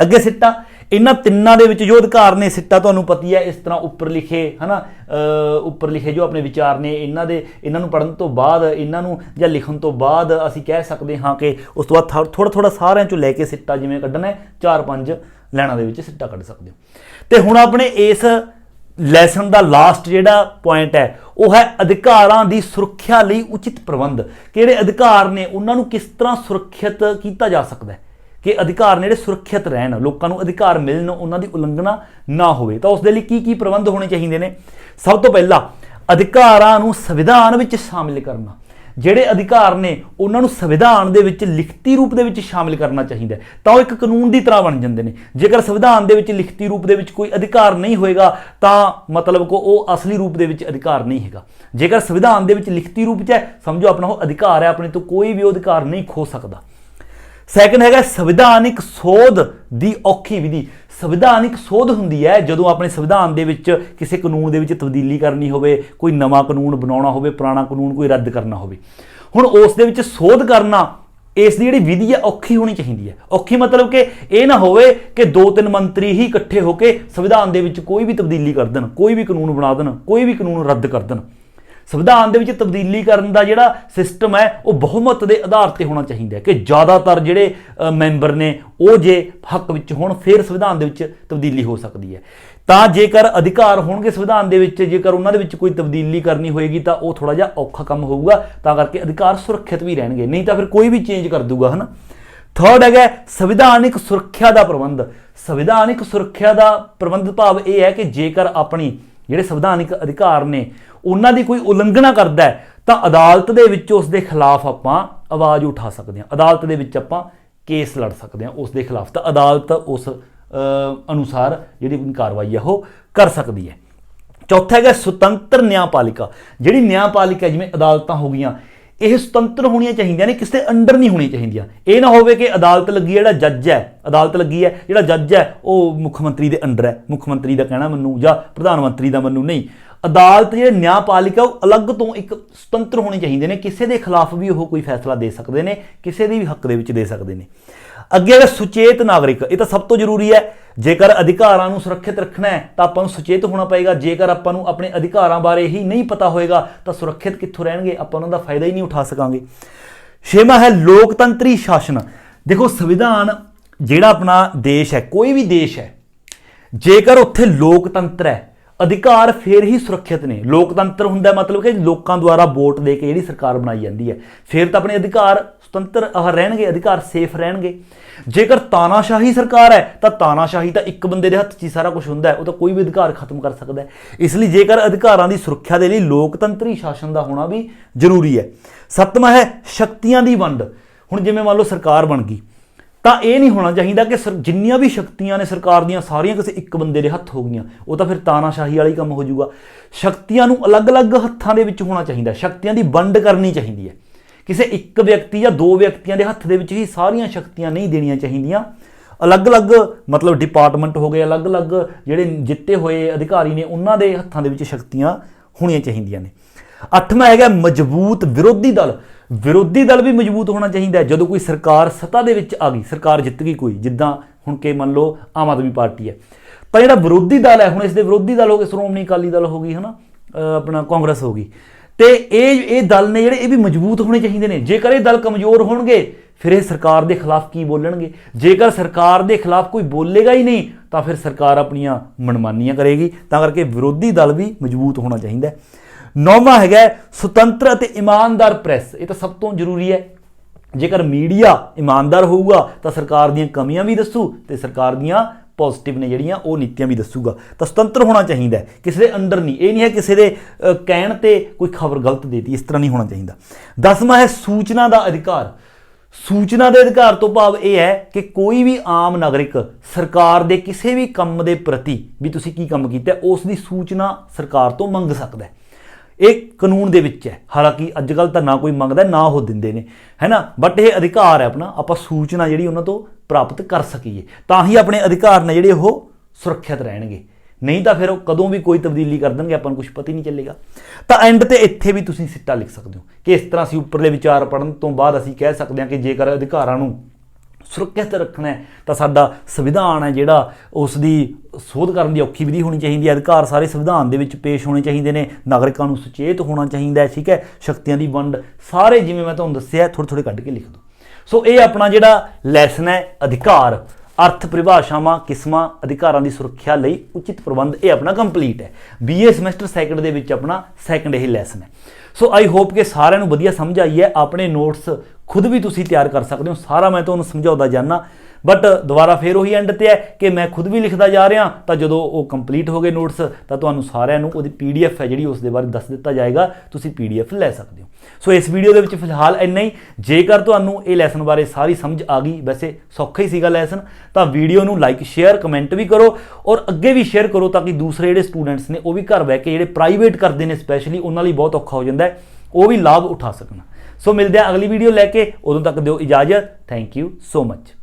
ਅੱਗੇ ਸਿੱਟਾ ਇਹਨਾਂ ਤਿੰਨਾਂ ਦੇ ਵਿੱਚ ਜੋ ਅਧਿਕਾਰ ਨੇ ਸਿੱਟਾ ਤੁਹਾਨੂੰ ਪਤੀ ਹੈ ਇਸ ਤਰ੍ਹਾਂ ਉੱਪਰ ਲਿਖੇ ਹਨਾ ਅ, ਉੱਪਰ ਲਿਖੇ ਜੋ ਆਪਣੇ ਵਿਚਾਰ ਨੇ ਇਹਨਾਂ ਦੇ ਇਹਨਾਂ ਨੂੰ ਪੜਨ ਤੋਂ ਬਾਅਦ ਇਹਨਾਂ ਨੂੰ ਜਾਂ ਲਿਖਣ ਤੋਂ ਬਾਅਦ ਅਸੀਂ ਕਹਿ ਸਕਦੇ ਹਾਂ ਕਿ ਉਸ ਤੋਂ ਬਾਅਦ ਥੋੜਾ ਥੋੜਾ ਸਾਰਿਆਂ ਚੋਂ ਲੈ ਕੇ ਸਿੱਟਾ ਜਿਵੇਂ ਕੱਢਣਾ ਹੈ ਚਾਰ ਪੰਜ ਲੈਣਾ ਦੇ ਵਿੱਚ ਸਿੱਟਾ ਕੱਢ ਸਕਦੇ ਹੋ। ਤੇ ਹੁਣ ਆਪਣੇ ਇਸ ਲੈਸਨ ਦਾ ਲਾਸਟ ਜਿਹੜਾ ਪੁਆਇੰਟ ਹੈ, ਉਹ ਹੈ ਅਧਿਕਾਰਾਂ ਦੀ ਸੁਰੱਖਿਆ ਲਈ ਉਚਿਤ ਪ੍ਰਬੰਧ। ਕਿਹੜੇ ਅਧਿਕਾਰ ਨੇ, ਉਹਨਾਂ ਨੂੰ ਕਿਸ ਤਰ੍ਹਾਂ ਸੁਰੱਖਿਅਤ ਕੀਤਾ ਜਾ ਸਕਦਾ ਹੈ? ਕਿ ਅਧਿਕਾਰ ਨੇ ਜਿਹੜੇ ਸੁਰੱਖਿਅਤ ਰਹਿਣ, ਲੋਕਾਂ ਨੂੰ ਅਧਿਕਾਰ ਮਿਲਣ, ਉਹਨਾਂ ਦੀ ਉਲੰਘਣਾ ਨਾ ਹੋਵੇ। ਤਾਂ ਉਸ ਦੇ ਲਈ ਕੀ ਕੀ ਪ੍ਰਬੰਧ ਹੋਣੇ ਚਾਹੀਦੇ ਨੇ? ਸਭ ਤੋਂ ਪਹਿਲਾਂ, ਅਧਿਕਾਰਾਂ ਨੂੰ ਸੰਵਿਧਾਨ ਵਿੱਚ ਸ਼ਾਮਿਲ ਕਰਨਾ। ਜਿਹੜੇ ਅਧਿਕਾਰ ਨੇ ਉਹਨਾਂ ਨੂੰ ਸੰਵਿਧਾਨ ਦੇ ਵਿੱਚ ਲਿਖਤੀ ਰੂਪ ਦੇ ਵਿੱਚ ਸ਼ਾਮਿਲ ਕਰਨਾ ਚਾਹੀਦਾ ਤਾਂ ਉਹ ਇੱਕ ਕਾਨੂੰਨ ਦੀ ਤਰ੍ਹਾਂ ਬਣ ਜਾਂਦੇ ਨੇ। ਜੇਕਰ ਸੰਵਿਧਾਨ ਦੇ ਵਿੱਚ ਲਿਖਤੀ ਰੂਪ ਦੇ ਵਿੱਚ ਕੋਈ ਅਧਿਕਾਰ ਨਹੀਂ ਹੋਏਗਾ, ਤਾਂ ਮਤਲਬ ਕੋ ਉਹ ਅਸਲੀ ਰੂਪ ਦੇ ਵਿੱਚ ਅਧਿਕਾਰ ਨਹੀਂ ਹੈਗਾ। ਜੇਕਰ ਸੰਵਿਧਾਨ ਦੇ ਵਿੱਚ ਲਿਖਤੀ ਰੂਪ 'ਚ ਹੈ, ਸਮਝੋ ਆਪਣਾ ਉਹ ਅਧਿਕਾਰ ਹੈ, ਆਪਣੇ ਤੋਂ ਕੋਈ ਵੀ ਉਹ ਅਧਿਕਾਰ ਨਹੀਂ ਖੋ ਸਕਦਾ। ਸੈਕੰਡ ਹੈਗਾ ਸੰਵਿਧਾਨਿਕ ਸੋਧ ਦੀ ਔਖੀ ਵਿਧੀ। ਸੰਵਿਧਾਨਿਕ ਸੋਧ ਹੁੰਦੀ ਹੈ, ਜਦੋਂ ਆਪਣੇ ਸੰਵਿਧਾਨ ਦੇ ਵਿੱਚ ਕਿਸੇ ਕਾਨੂੰਨ ਦੇ ਵਿੱਚ ਤਬਦੀਲੀ ਕਰਨੀ ਹੋਵੇ, ਕੋਈ ਨਵਾਂ ਕਾਨੂੰਨ ਬਣਾਉਣਾ ਹੋਵੇ, ਪੁਰਾਣਾ ਕਾਨੂੰਨ ਕੋਈ ਰੱਦ ਕਰਨਾ ਹੋਵੇ। ਹੁਣ ਉਸ ਦੇ ਵਿੱਚ ਸੋਧ ਕਰਨਾ, ਇਸ ਦੀ ਜਿਹੜੀ ਵਿਧੀ ਹੈ, ਔਖੀ ਹੋਣੀ ਚਾਹੀਦੀ ਹੈ। ਔਖੀ ਮਤਲਬ ਕਿ ਇਹ ਨਾ ਹੋਵੇ ਕਿ ਦੋ ਤਿੰਨ ਮੰਤਰੀ ਹੀ ਇਕੱਠੇ ਹੋ ਕੇ ਸੰਵਿਧਾਨ ਦੇ ਵਿੱਚ ਕੋਈ ਵੀ ਤਬਦੀਲੀ ਕਰ ਦੇਣ, ਕੋਈ ਵੀ ਕਾਨੂੰਨ ਬਣਾ ਦੇਣ, ਕੋਈ ਵੀ ਕਾਨੂੰਨ ਰੱਦ ਕਰ ਦੇਣ। ਸੰਵਿਧਾਨ ਦੇ ਵਿੱਚ ਤਬਦੀਲੀ ਕਰਨ ਦਾ ਜਿਹੜਾ ਸਿਸਟਮ ਹੈ, ਉਹ ਬਹੁਮਤ ਦੇ ਆਧਾਰ ਤੇ ਹੋਣਾ ਚਾਹੀਦਾ ਹੈ ਕਿ ਜ਼ਿਆਦਾਤਰ ਜਿਹੜੇ ਮੈਂਬਰ ਨੇ, ਉਹ ਜੇ ਹੱਕ ਵਿੱਚ ਹੋਣ, ਫਿਰ ਸੰਵਿਧਾਨ ਦੇ ਵਿੱਚ ਤਬਦੀਲੀ ਹੋ ਸਕਦੀ ਹੈ। ਤਾਂ ਜੇਕਰ ਅਧਿਕਾਰ ਹੋਣਗੇ ਸੰਵਿਧਾਨ ਦੇ ਵਿੱਚ, ਜੇਕਰ ਉਹਨਾਂ ਦੇ ਵਿੱਚ ਕੋਈ ਤਬਦੀਲੀ ਕਰਨੀ ਹੋਏਗੀ, ਤਾਂ ਉਹ ਥੋੜਾ ਜਿਹਾ ਔਖਾ ਕੰਮ ਹੋਊਗਾ, ਤਾਂ ਕਰਕੇ ਅਧਿਕਾਰ ਸੁਰੱਖਿਅਤ ਵੀ ਰਹਿਣਗੇ। ਨਹੀਂ ਤਾਂ ਫਿਰ ਕੋਈ ਵੀ ਚੇਂਜ ਕਰ ਦੂਗਾ, ਹਨਾ? ਥਰਡ ਹੈਗਾ, ਸੰਵਿਧਾਨਿਕ ਸੁਰੱਖਿਆ ਦਾ ਪ੍ਰਬੰਧ। ਸੰਵਿਧਾਨਿਕ ਸੁਰੱਖਿਆ ਦਾ ਪ੍ਰਬੰਧ ਭਾਵ ਇਹ ਹੈ ਕਿ ਜੇਕਰ ਆਪਣੀ ਜਿਹੜੇ ਸੰਵਿਧਾਨਿਕ ਅਧਿਕਾਰ ਨੇ, ਉਹਨਾਂ ਦੀ ਕੋਈ ਉਲੰਘਣਾ ਕਰਦਾ ਹੈ, ਤਾਂ ਅਦਾਲਤ ਦੇ ਵਿੱਚ ਉਸ ਦੇ ਖਿਲਾਫ ਆਪਾਂ ਆਵਾਜ਼ ਉਠਾ ਸਕਦੇ ਹਾਂ। ਅਦਾਲਤ ਦੇ ਵਿੱਚ ਆਪਾਂ ਕੇਸ ਲੜ ਸਕਦੇ ਹਾਂ ਉਸ ਦੇ ਖਿਲਾਫ। ਤਾਂ ਅਦਾਲਤ ਉਸ ਅਨੁਸਾਰ ਜਿਹੜੀ ਆਪਣੀ ਕਾਰਵਾਈ ਹੈ ਉਹ ਕਰ ਸਕਦੀ ਹੈ। ਚੌਥਾ ਹੈਗਾ ਸੁਤੰਤਰ ਨਿਆਂਪਾਲਿਕਾ ਜਿਹੜੀ ਨਿਆਂਪਾਲਿਕਾ ਜਿਵੇਂ ਅਦਾਲਤਾਂ ਹੋ ਗਈਆਂ ਇਹ ਸੁਤੰਤਰ ਹੋਣੀਆਂ ਚਾਹੀਦੀਆਂ ਨੇ, ਕਿਸੇ ਅੰਡਰ ਨਹੀਂ ਹੋਣੀਆਂ ਚਾਹੀਦੀਆਂ। ਇਹ ਨਾ ਹੋਵੇ ਕਿ ਅਦਾਲਤ ਲੱਗੀ ਹੈ, ਜਿਹੜਾ ਜੱਜ ਹੈ, ਅਦਾਲਤ ਲੱਗੀ ਹੈ, ਜਿਹੜਾ ਜੱਜ ਹੈ, ਉਹ ਮੁੱਖ ਮੰਤਰੀ ਦੇ ਅੰਡਰ ਹੈ। ਮੁੱਖ ਮੰਤਰੀ ਦਾ ਕਹਿਣਾ ਮੰਨੂ ਜਾਂ ਪ੍ਰਧਾਨ ਮੰਤਰੀ ਦਾ ਮੰਨੂ ਨਹੀਂ। ਅਦਾਲਤ ਜਿਹੜੇ ਨਿਆਂਪਾਲਿਕਾ, ਉਹ ਅਲੱਗ ਤੋਂ ਇੱਕ ਸੁਤੰਤਰ ਹੋਣੇ ਚਾਹੀਦੇ ਨੇ। ਕਿਸੇ ਦੇ ਖਿਲਾਫ ਵੀ ਉਹ ਕੋਈ ਫੈਸਲਾ ਦੇ ਸਕਦੇ ਨੇ, ਕਿਸੇ ਦੇ ਵੀ ਹੱਕ ਦੇ ਵਿੱਚ ਦੇ ਸਕਦੇ ਨੇ। ਅੱਗੇ ਹੈਗਾ ਸੁਚੇਤ ਨਾਗਰਿਕ, ਇਹ ਤਾਂ ਸਭ ਤੋਂ ਜ਼ਰੂਰੀ ਹੈ ਜੇਕਰ ਅਧਿਕਾਰਾਂ ਨੂੰ ਸੁਰੱਖਿਅਤ ਰੱਖਣਾ ਹੈ, ਤਾਂ ਆਪਾਂ ਨੂੰ ਸੁਚੇਤ ਹੋਣਾ ਪਏਗਾ। ਜੇਕਰ ਆਪਾਂ ਨੂੰ ਆਪਣੇ ਅਧਿਕਾਰਾਂ ਬਾਰੇ ਹੀ ਨਹੀਂ ਪਤਾ ਹੋਏਗਾ, ਤਾਂ ਸੁਰੱਖਿਅਤ ਕਿੱਥੋਂ ਰਹਿਣਗੇ, ਆਪਾਂ ਉਹਨਾਂ ਦਾ ਫਾਇਦਾ ਹੀ ਨਹੀਂ ਉਠਾ ਸਕਾਂਗੇ। ਛੇਵਾਂ ਹੈ ਲੋਕਤੰਤਰੀ ਸ਼ਾਸਨ। ਦੇਖੋ, ਸੰਵਿਧਾਨ ਜਿਹੜਾ ਆਪਣਾ ਦੇਸ਼ ਹੈ, ਕੋਈ ਵੀ ਦੇਸ਼ ਹੈ, ਜੇਕਰ ਉੱਥੇ ਲੋਕਤੰਤਰ ਹੈ, ਅਧਿਕਾਰ ਫੇਰ ਹੀ ਸੁਰੱਖਿਅਤ ਨੇ। ਲੋਕਤੰਤਰ ਹੁੰਦਾ ਮਤਲਬ ਕਿ ਲੋਕਾਂ ਦੁਆਰਾ ਵੋਟ ਦੇ ਕੇ ਜਿਹੜੀ ਸਰਕਾਰ ਬਣਾਈ ਜਾਂਦੀ ਹੈ। ਫੇਰ ਤਾਂ ਆਪਣੇ ਅਧਿਕਾਰ ਸੁਤੰਤਰ ਆਹ ਰਹਿਣਗੇ, ਅਧਿਕਾਰ ਸੇਫ ਰਹਿਣਗੇ। ਜੇਕਰ ਤਾਨਾਸ਼ਾਹੀ ਸਰਕਾਰ ਹੈ, ਤਾਂ ਤਾਨਾਸ਼ਾਹੀ ਤਾਂ ਇੱਕ ਬੰਦੇ ਦੇ ਹੱਥ 'ਚ ਹੀ ਸਾਰਾ ਕੁਝ ਹੁੰਦਾ ਹੈ, ਉਹ ਤਾਂ ਕੋਈ ਵੀ ਅਧਿਕਾਰ ਖਤਮ ਕਰ ਸਕਦਾ ਹੈ। ਇਸ ਲਈ ਜੇਕਰ ਅਧਿਕਾਰਾਂ ਦੀ ਸੁਰੱਖਿਆ ਦੇ ਲਈ ਲੋਕਤੰਤਰੀ ਸ਼ਾਸਨ ਦਾ ਹੋਣਾ ਵੀ ਜ਼ਰੂਰੀ ਹੈ। ਸੱਤਵਾਂ ਹੈ, ਸ਼ਕਤੀਆਂ ਦੀ ਵੰਡ। ਹੁਣ ਜਿਵੇਂ ਮੰਨ ਲਓ ਸਰਕਾਰ ਬਣ ਗਈ, ਤਾਂ ਇਹ ਨਹੀਂ ਹੋਣਾ ਚਾਹੀਦਾ ਕਿ ਸਰ- ਜਿੰਨੀਆਂ ਵੀ ਸ਼ਕਤੀਆਂ ਨੇ ਸਰਕਾਰ ਦੀਆਂ, ਸਾਰੀਆਂ ਕਿਸੇ ਇੱਕ ਬੰਦੇ ਦੇ ਹੱਥ ਹੋ ਗਈਆਂ, ਉਹ ਤਾਂ ਫਿਰ ਤਾਨਾਸ਼ਾਹੀ ਵਾਲੀ ਕੰਮ ਹੋ ਜਾਊਗਾ। ਸ਼ਕਤੀਆਂ ਨੂੰ ਅਲੱਗ-ਅਲੱਗ ਹੱਥਾਂ ਦੇ ਵਿੱਚ ਹੋਣਾ ਚਾਹੀਦਾ, ਸ਼ਕਤੀਆਂ ਦੀ ਵੰਡ ਕਰਨੀ ਚਾਹੀਦੀ ਹੈ। ਕਿਸੇ ਇੱਕ ਵਿਅਕਤੀ ਜਾਂ ਦੋ ਵਿਅਕਤੀਆਂ ਦੇ ਹੱਥ ਦੇ ਵਿੱਚ ਹੀ ਸਾਰੀਆਂ ਸ਼ਕਤੀਆਂ ਨਹੀਂ ਦੇਣੀਆਂ ਚਾਹੀਦੀਆਂ। ਅਲੱਗ-ਅਲੱਗ ਮਤਲਬ ਡਿਪਾਰਟਮੈਂਟ ਹੋ ਗਏ, ਅਲੱਗ-ਅਲੱਗ ਜਿਹੜੇ ਜਿੱਤੇ ਹੋਏ ਅਧਿਕਾਰੀ ਨੇ, ਉਹਨਾਂ ਦੇ ਹੱਥਾਂ ਦੇ ਵਿੱਚ ਸ਼ਕਤੀਆਂ ਹੋਣੀਆਂ ਚਾਹੀਦੀਆਂ ਨੇ। ਅੱਠਵਾਂ ਹੈਗਾ ਮਜ਼ਬੂਤ ਵਿਰੋਧੀ ਦਲ। ਵਿਰੋਧੀ ਦਲ ਵੀ ਮਜ਼ਬੂਤ ਹੋਣਾ ਚਾਹੀਦਾ ਜਦੋਂ ਕੋਈ ਸਰਕਾਰ ਸੱਤਾ ਦੇ ਵਿੱਚ ਆ ਗਈ, ਸਰਕਾਰ ਜਿੱਤ ਗਈ ਕੋਈ, ਜਿੱਦਾਂ ਹੁਣ ਕੇ ਮੰਨ ਲਓ ਆਮ ਆਦਮੀ ਪਾਰਟੀ ਹੈ। ਤਾਂ ਜਿਹੜਾ ਵਿਰੋਧੀ ਦਲ ਹੈ, ਹੁਣ ਇਸ ਦੇ ਵਿਰੋਧੀ ਦਲ ਹੋ ਗਏ, ਸ਼੍ਰੋਮਣੀ ਅਕਾਲੀ ਦਲ ਹੋ ਗਈ, ਹਨਾ? ਅਹ ਆਪਣਾ ਕਾਂਗਰਸ ਹੋ ਗਈ। ਤੇ ਇਹ ਇਹ ਦਲ ਨੇ ਜਿਹੜੇ, ਇਹ ਵੀ ਮਜ਼ਬੂਤ ਹੋਣੇ ਚਾਹੀਦੇ ਨੇ। ਜੇਕਰ ਇਹ ਦਲ ਕਮਜ਼ੋਰ ਹੋਣਗੇ, ਫਿਰ ਇਹ ਸਰਕਾਰ ਦੇ ਖਿਲਾਫ ਕੀ ਬੋਲਣਗੇ? ਜੇਕਰ ਸਰਕਾਰ ਦੇ ਖਿਲਾਫ ਕੋਈ ਬੋਲੇਗਾ ਹੀ ਨਹੀਂ, ਤਾਂ ਫਿਰ ਸਰਕਾਰ ਆਪਣੀਆਂ ਮਨਮਾਨੀਆਂ ਕਰੇਗੀ। ਤਾਂ ਕਰਕੇ ਵਿਰੋਧੀ ਦਲ ਵੀ ਮਜ਼ਬੂਤ ਹੋਣਾ ਚਾਹੀਦਾ ਨੌਵਾਂ ਹੈਗਾ ਸੁਤੰਤਰ ਅਤੇ ਇਮਾਨਦਾਰ ਪ੍ਰੈਸ। ਇਹ ਤਾਂ ਸਭ ਤੋਂ ਜ਼ਰੂਰੀ ਹੈ। ਜੇਕਰ ਮੀਡੀਆ ਇਮਾਨਦਾਰ ਹੋਊਗਾ, ਤਾਂ ਸਰਕਾਰ ਦੀਆਂ ਕਮੀਆਂ ਵੀ ਦੱਸੂ ਤੇ ਸਰਕਾਰ ਦੀਆਂ ਪੋਜ਼ਿਟਿਵ ਨੇ ਜਿਹੜੀਆਂ, ਉਹ ਨੀਤੀਆਂ ਵੀ ਦੱਸੂਗਾ। ਤਾਂ ਸੁਤੰਤਰ ਹੋਣਾ ਚਾਹੀਦਾ ਕਿਸੇ ਦੇ ਅੰਡਰ ਨਹੀਂ। ਇਹ ਨਹੀਂ ਹੈ ਕਿਸੇ ਦੇ ਕਹਿਣ ਤੇ ਕੋਈ ਖਬਰ ਗਲਤ ਦੇਤੀ। ਇਸ ਤਰ੍ਹਾਂ ਨਹੀਂ ਹੋਣਾ ਚਾਹੀਦਾ। ਦਸਵਾਂ ਹੈ ਸੂਚਨਾ ਦਾ ਅਧਿਕਾਰ। ਸੂਚਨਾ ਦੇ ਅਧਿਕਾਰ ਤੋਂ ਭਾਵ ਇਹ ਹੈ ਕਿ ਕੋਈ ਵੀ ਆਮ ਨਾਗਰਿਕ ਸਰਕਾਰ ਦੇ ਕਿਸੇ ਵੀ ਕੰਮ ਦੇ ਪ੍ਰਤੀ ਵੀ ਤੁਸੀਂ ਕੀ ਕੰਮ ਕੀਤਾ, ਉਸ ਦੀ ਸੂਚਨਾ ਸਰਕਾਰ ਤੋਂ ਮੰਗ ਸਕਦਾ ਹੈ। ਇਹ ਕਾਨੂੰਨ ਦੇ ਵਿੱਚ ਹੈ। ਹਾਲਾਂਕਿ ਅੱਜ ਕੱਲ ਤਾਂ ਨਾ ਕੋਈ ਮੰਗਦਾ, ਨਾ ਉਹ ਦਿੰਦੇ ਨੇ। ਹੈਨਾ? ਬਟ ਇਹ ਅਧਿਕਾਰ ਹੈ ਆਪਣਾ। ਆਪਾਂ ਸੂਚਨਾ ਜਿਹੜੀ ਉਹਨਾਂ ਤੋਂ ਪ੍ਰਾਪਤ ਕਰ ਸਕੀਏ। ਤਾਂ ਹੀ ਆਪਣੇ ਅਧਿਕਾਰ ਨੇ ਜਿਹੜੇ ਉਹ ਸੁਰੱਖਿਅਤ ਰਹਿਣਗੇ। ਨਹੀਂ ਤਾਂ ਫਿਰ ਉਹ ਕਦੋਂ ਵੀ ਕੋਈ ਤਬਦੀਲੀ ਕਰ ਦੇਣਗੇ, ਆਪਾਂ ਨੂੰ ਕੁਝ ਪਤਾ ਹੀ ਨਹੀਂ ਚੱਲੇਗਾ। ਤਾਂ ਐਂਡ ਤੇ ਇੱਥੇ ਵੀ ਤੁਸੀਂ ਸਿੱਟਾ ਲਿਖ ਸਕਦੇ ਹੋ ਕਿ ਇਸ ਤਰ੍ਹਾਂ ਅਸੀਂ ਉੱਪਰਲੇ ਵਿਚਾਰ ਪੜਨ ਤੋਂ ਬਾਅਦ ਅਸੀਂ ਕਹਿ ਸਕਦੇ ਹਾਂ ਕਿ ਜੇਕਰ ਅਧਿਕਾਰਾਂ ਨੂੰ ਸੁਰੱਖਿਅਤ ਰੱਖਣਾ ਤਾਂ ਸਾਡਾ ਸੰਵਿਧਾਨ ਹੈ ਜਿਹੜਾ ਉਸ ਦੀ ਸੋਧ ਕਰਨ ਦੀ ਔਖੀ ਵਿਧੀ ਹੋਣੀ ਚਾਹੀਦੀ ਹੈ। ਅਧਿਕਾਰ ਸਾਰੇ ਸੰਵਿਧਾਨ ਦੇ ਵਿੱਚ ਪੇਸ਼ ਹੋਣੇ ਚਾਹੀਦੇ ਨੇ। ਨਾਗਰਿਕਾਂ ਨੂੰ ਸੁਚੇਤ ਹੋਣਾ ਚਾਹੀਦਾ ਹੈ, ਠੀਕ ਹੈ? ਸ਼ਕਤੀਆਂ ਦੀ ਵੰਡ ਸਾਰੇ, ਜਿਵੇਂ ਮੈਂ ਤੁਹਾਨੂੰ ਦੱਸਿਆ ਥੋੜੇ ਥੋੜੇ ਕੱਢ ਕੇ ਲਿਖ ਦਿਓ। ਸੋ ਇਹ ਆਪਣਾ ਜਿਹੜਾ ਲੈਸਨ ਹੈ, ਅਧਿਕਾਰ, ਅਰਥ, ਪਰਿਭਾਸ਼ਾਵਾਂ, ਕਿਸਮਾਂ, ਅਧਿਕਾਰਾਂ ਦੀ ਸੁਰੱਖਿਆ ਲਈ ਉਚਿਤ ਪ੍ਰਬੰਧ, ਇਹ ਆਪਣਾ ਕੰਪਲੀਟ ਹੈ। ਬੀਏ ਸਮੈਸਟਰ ਸੈਕੰਡ ਦੇ ਵਿੱਚ ਆਪਣਾ ਸੈਕੰਡ ਇਹ ਲੈਸਨ ਹੈ। ਸੋ ਆਈ ਹੋਪ ਕਿ ਸਾਰਿਆਂ ਨੂੰ ਵਧੀਆ ਸਮਝ ਆਈ ਹੈ। ਆਪਣੇ ਨੋਟਸ ਖੁਦ ਵੀ ਤੁਸੀਂ ਤਿਆਰ ਕਰ ਸਕਦੇ ਹੋ। ਸਾਰਾ ਮੈਂ ਤੁਹਾਨੂੰ ਸਮਝਾਉਂਦਾ ਜਾਨਾ ਬਟ ਦੁਬਾਰਾ ਫੇਰ ਉਹੀ ਐਂਡ ਤੇ ਹੈ ਕਿ ਮੈਂ ਖੁਦ ਵੀ ਲਿਖਦਾ ਜਾ ਰਿਹਾ। ਤਾਂ ਜਦੋਂ ਉਹ ਕੰਪਲੀਟ ਹੋ ਗਏ ਨੋਟਸ ਤਾਂ ਤੁਹਾਨੂੰ ਸਾਰਿਆਂ ਨੂੰ ਉਹਦੀ ਪੀਡੀਐਫ ਹੈ ਜਿਹੜੀ ਉਸ ਦੇ ਬਾਰੇ ਦੱਸ ਦਿੱਤਾ ਜਾਏਗਾ। ਤੁਸੀਂ ਪੀਡੀਐਫ ਲੈ ਸਕਦੇ ਹੋ। ਸੋ ਇਸ ਵੀਡੀਓ ਦੇ ਵਿੱਚ ਫਿਲਹਾਲ ਇੰਨਾ ਹੀ। ਜੇਕਰ ਤੁਹਾਨੂੰ ਇਹ ਲੈਸਨ ਬਾਰੇ ਸਾਰੀ ਸਮਝ ਆ ਗਈ, ਵੈਸੇ ਸੌਖਾ ਹੀ ਸੀਗਾ ਲੈਸਨ ਤਾਂ ਵੀਡੀਓ ਨੂੰ ਲਾਈਕ ਸ਼ੇਅਰ ਕਮੈਂਟ ਵੀ ਕਰੋ। ਔਰ ਅੱਗੇ ਵੀ ਸ਼ੇਅਰ ਕਰੋ ਤਾਂ ਕਿ ਦੂਸਰੇ ਜਿਹੜੇ ਸਟੂਡੈਂਟਸ ਨੇ ਉਹ ਵੀ ਘਰ ਬਹਿ ਕੇ ਜਿਹੜੇ ਪ੍ਰਾਈਵੇਟ ਕਰਦੇ ਨੇ ਸਪੈਸ਼ਲੀ ਉਹਨਾਂ ਲਈ ਬਹੁਤ ਔਖਾ ਹੋ ਜਾਂਦਾ ਹੈ, ਉਹ ਵੀ ਲਾਭ ਉਠਾ ਸਕਣ। ਸੋ ਮਿਲਦੇ ਹਾਂ ਅਗਲੀ ਵੀਡੀਓ ਲੈ ਕੇ। ਉਦੋਂ ਤੱਕ ਦਿਓ ਇਜਾਜ਼ਤ। Thank you so much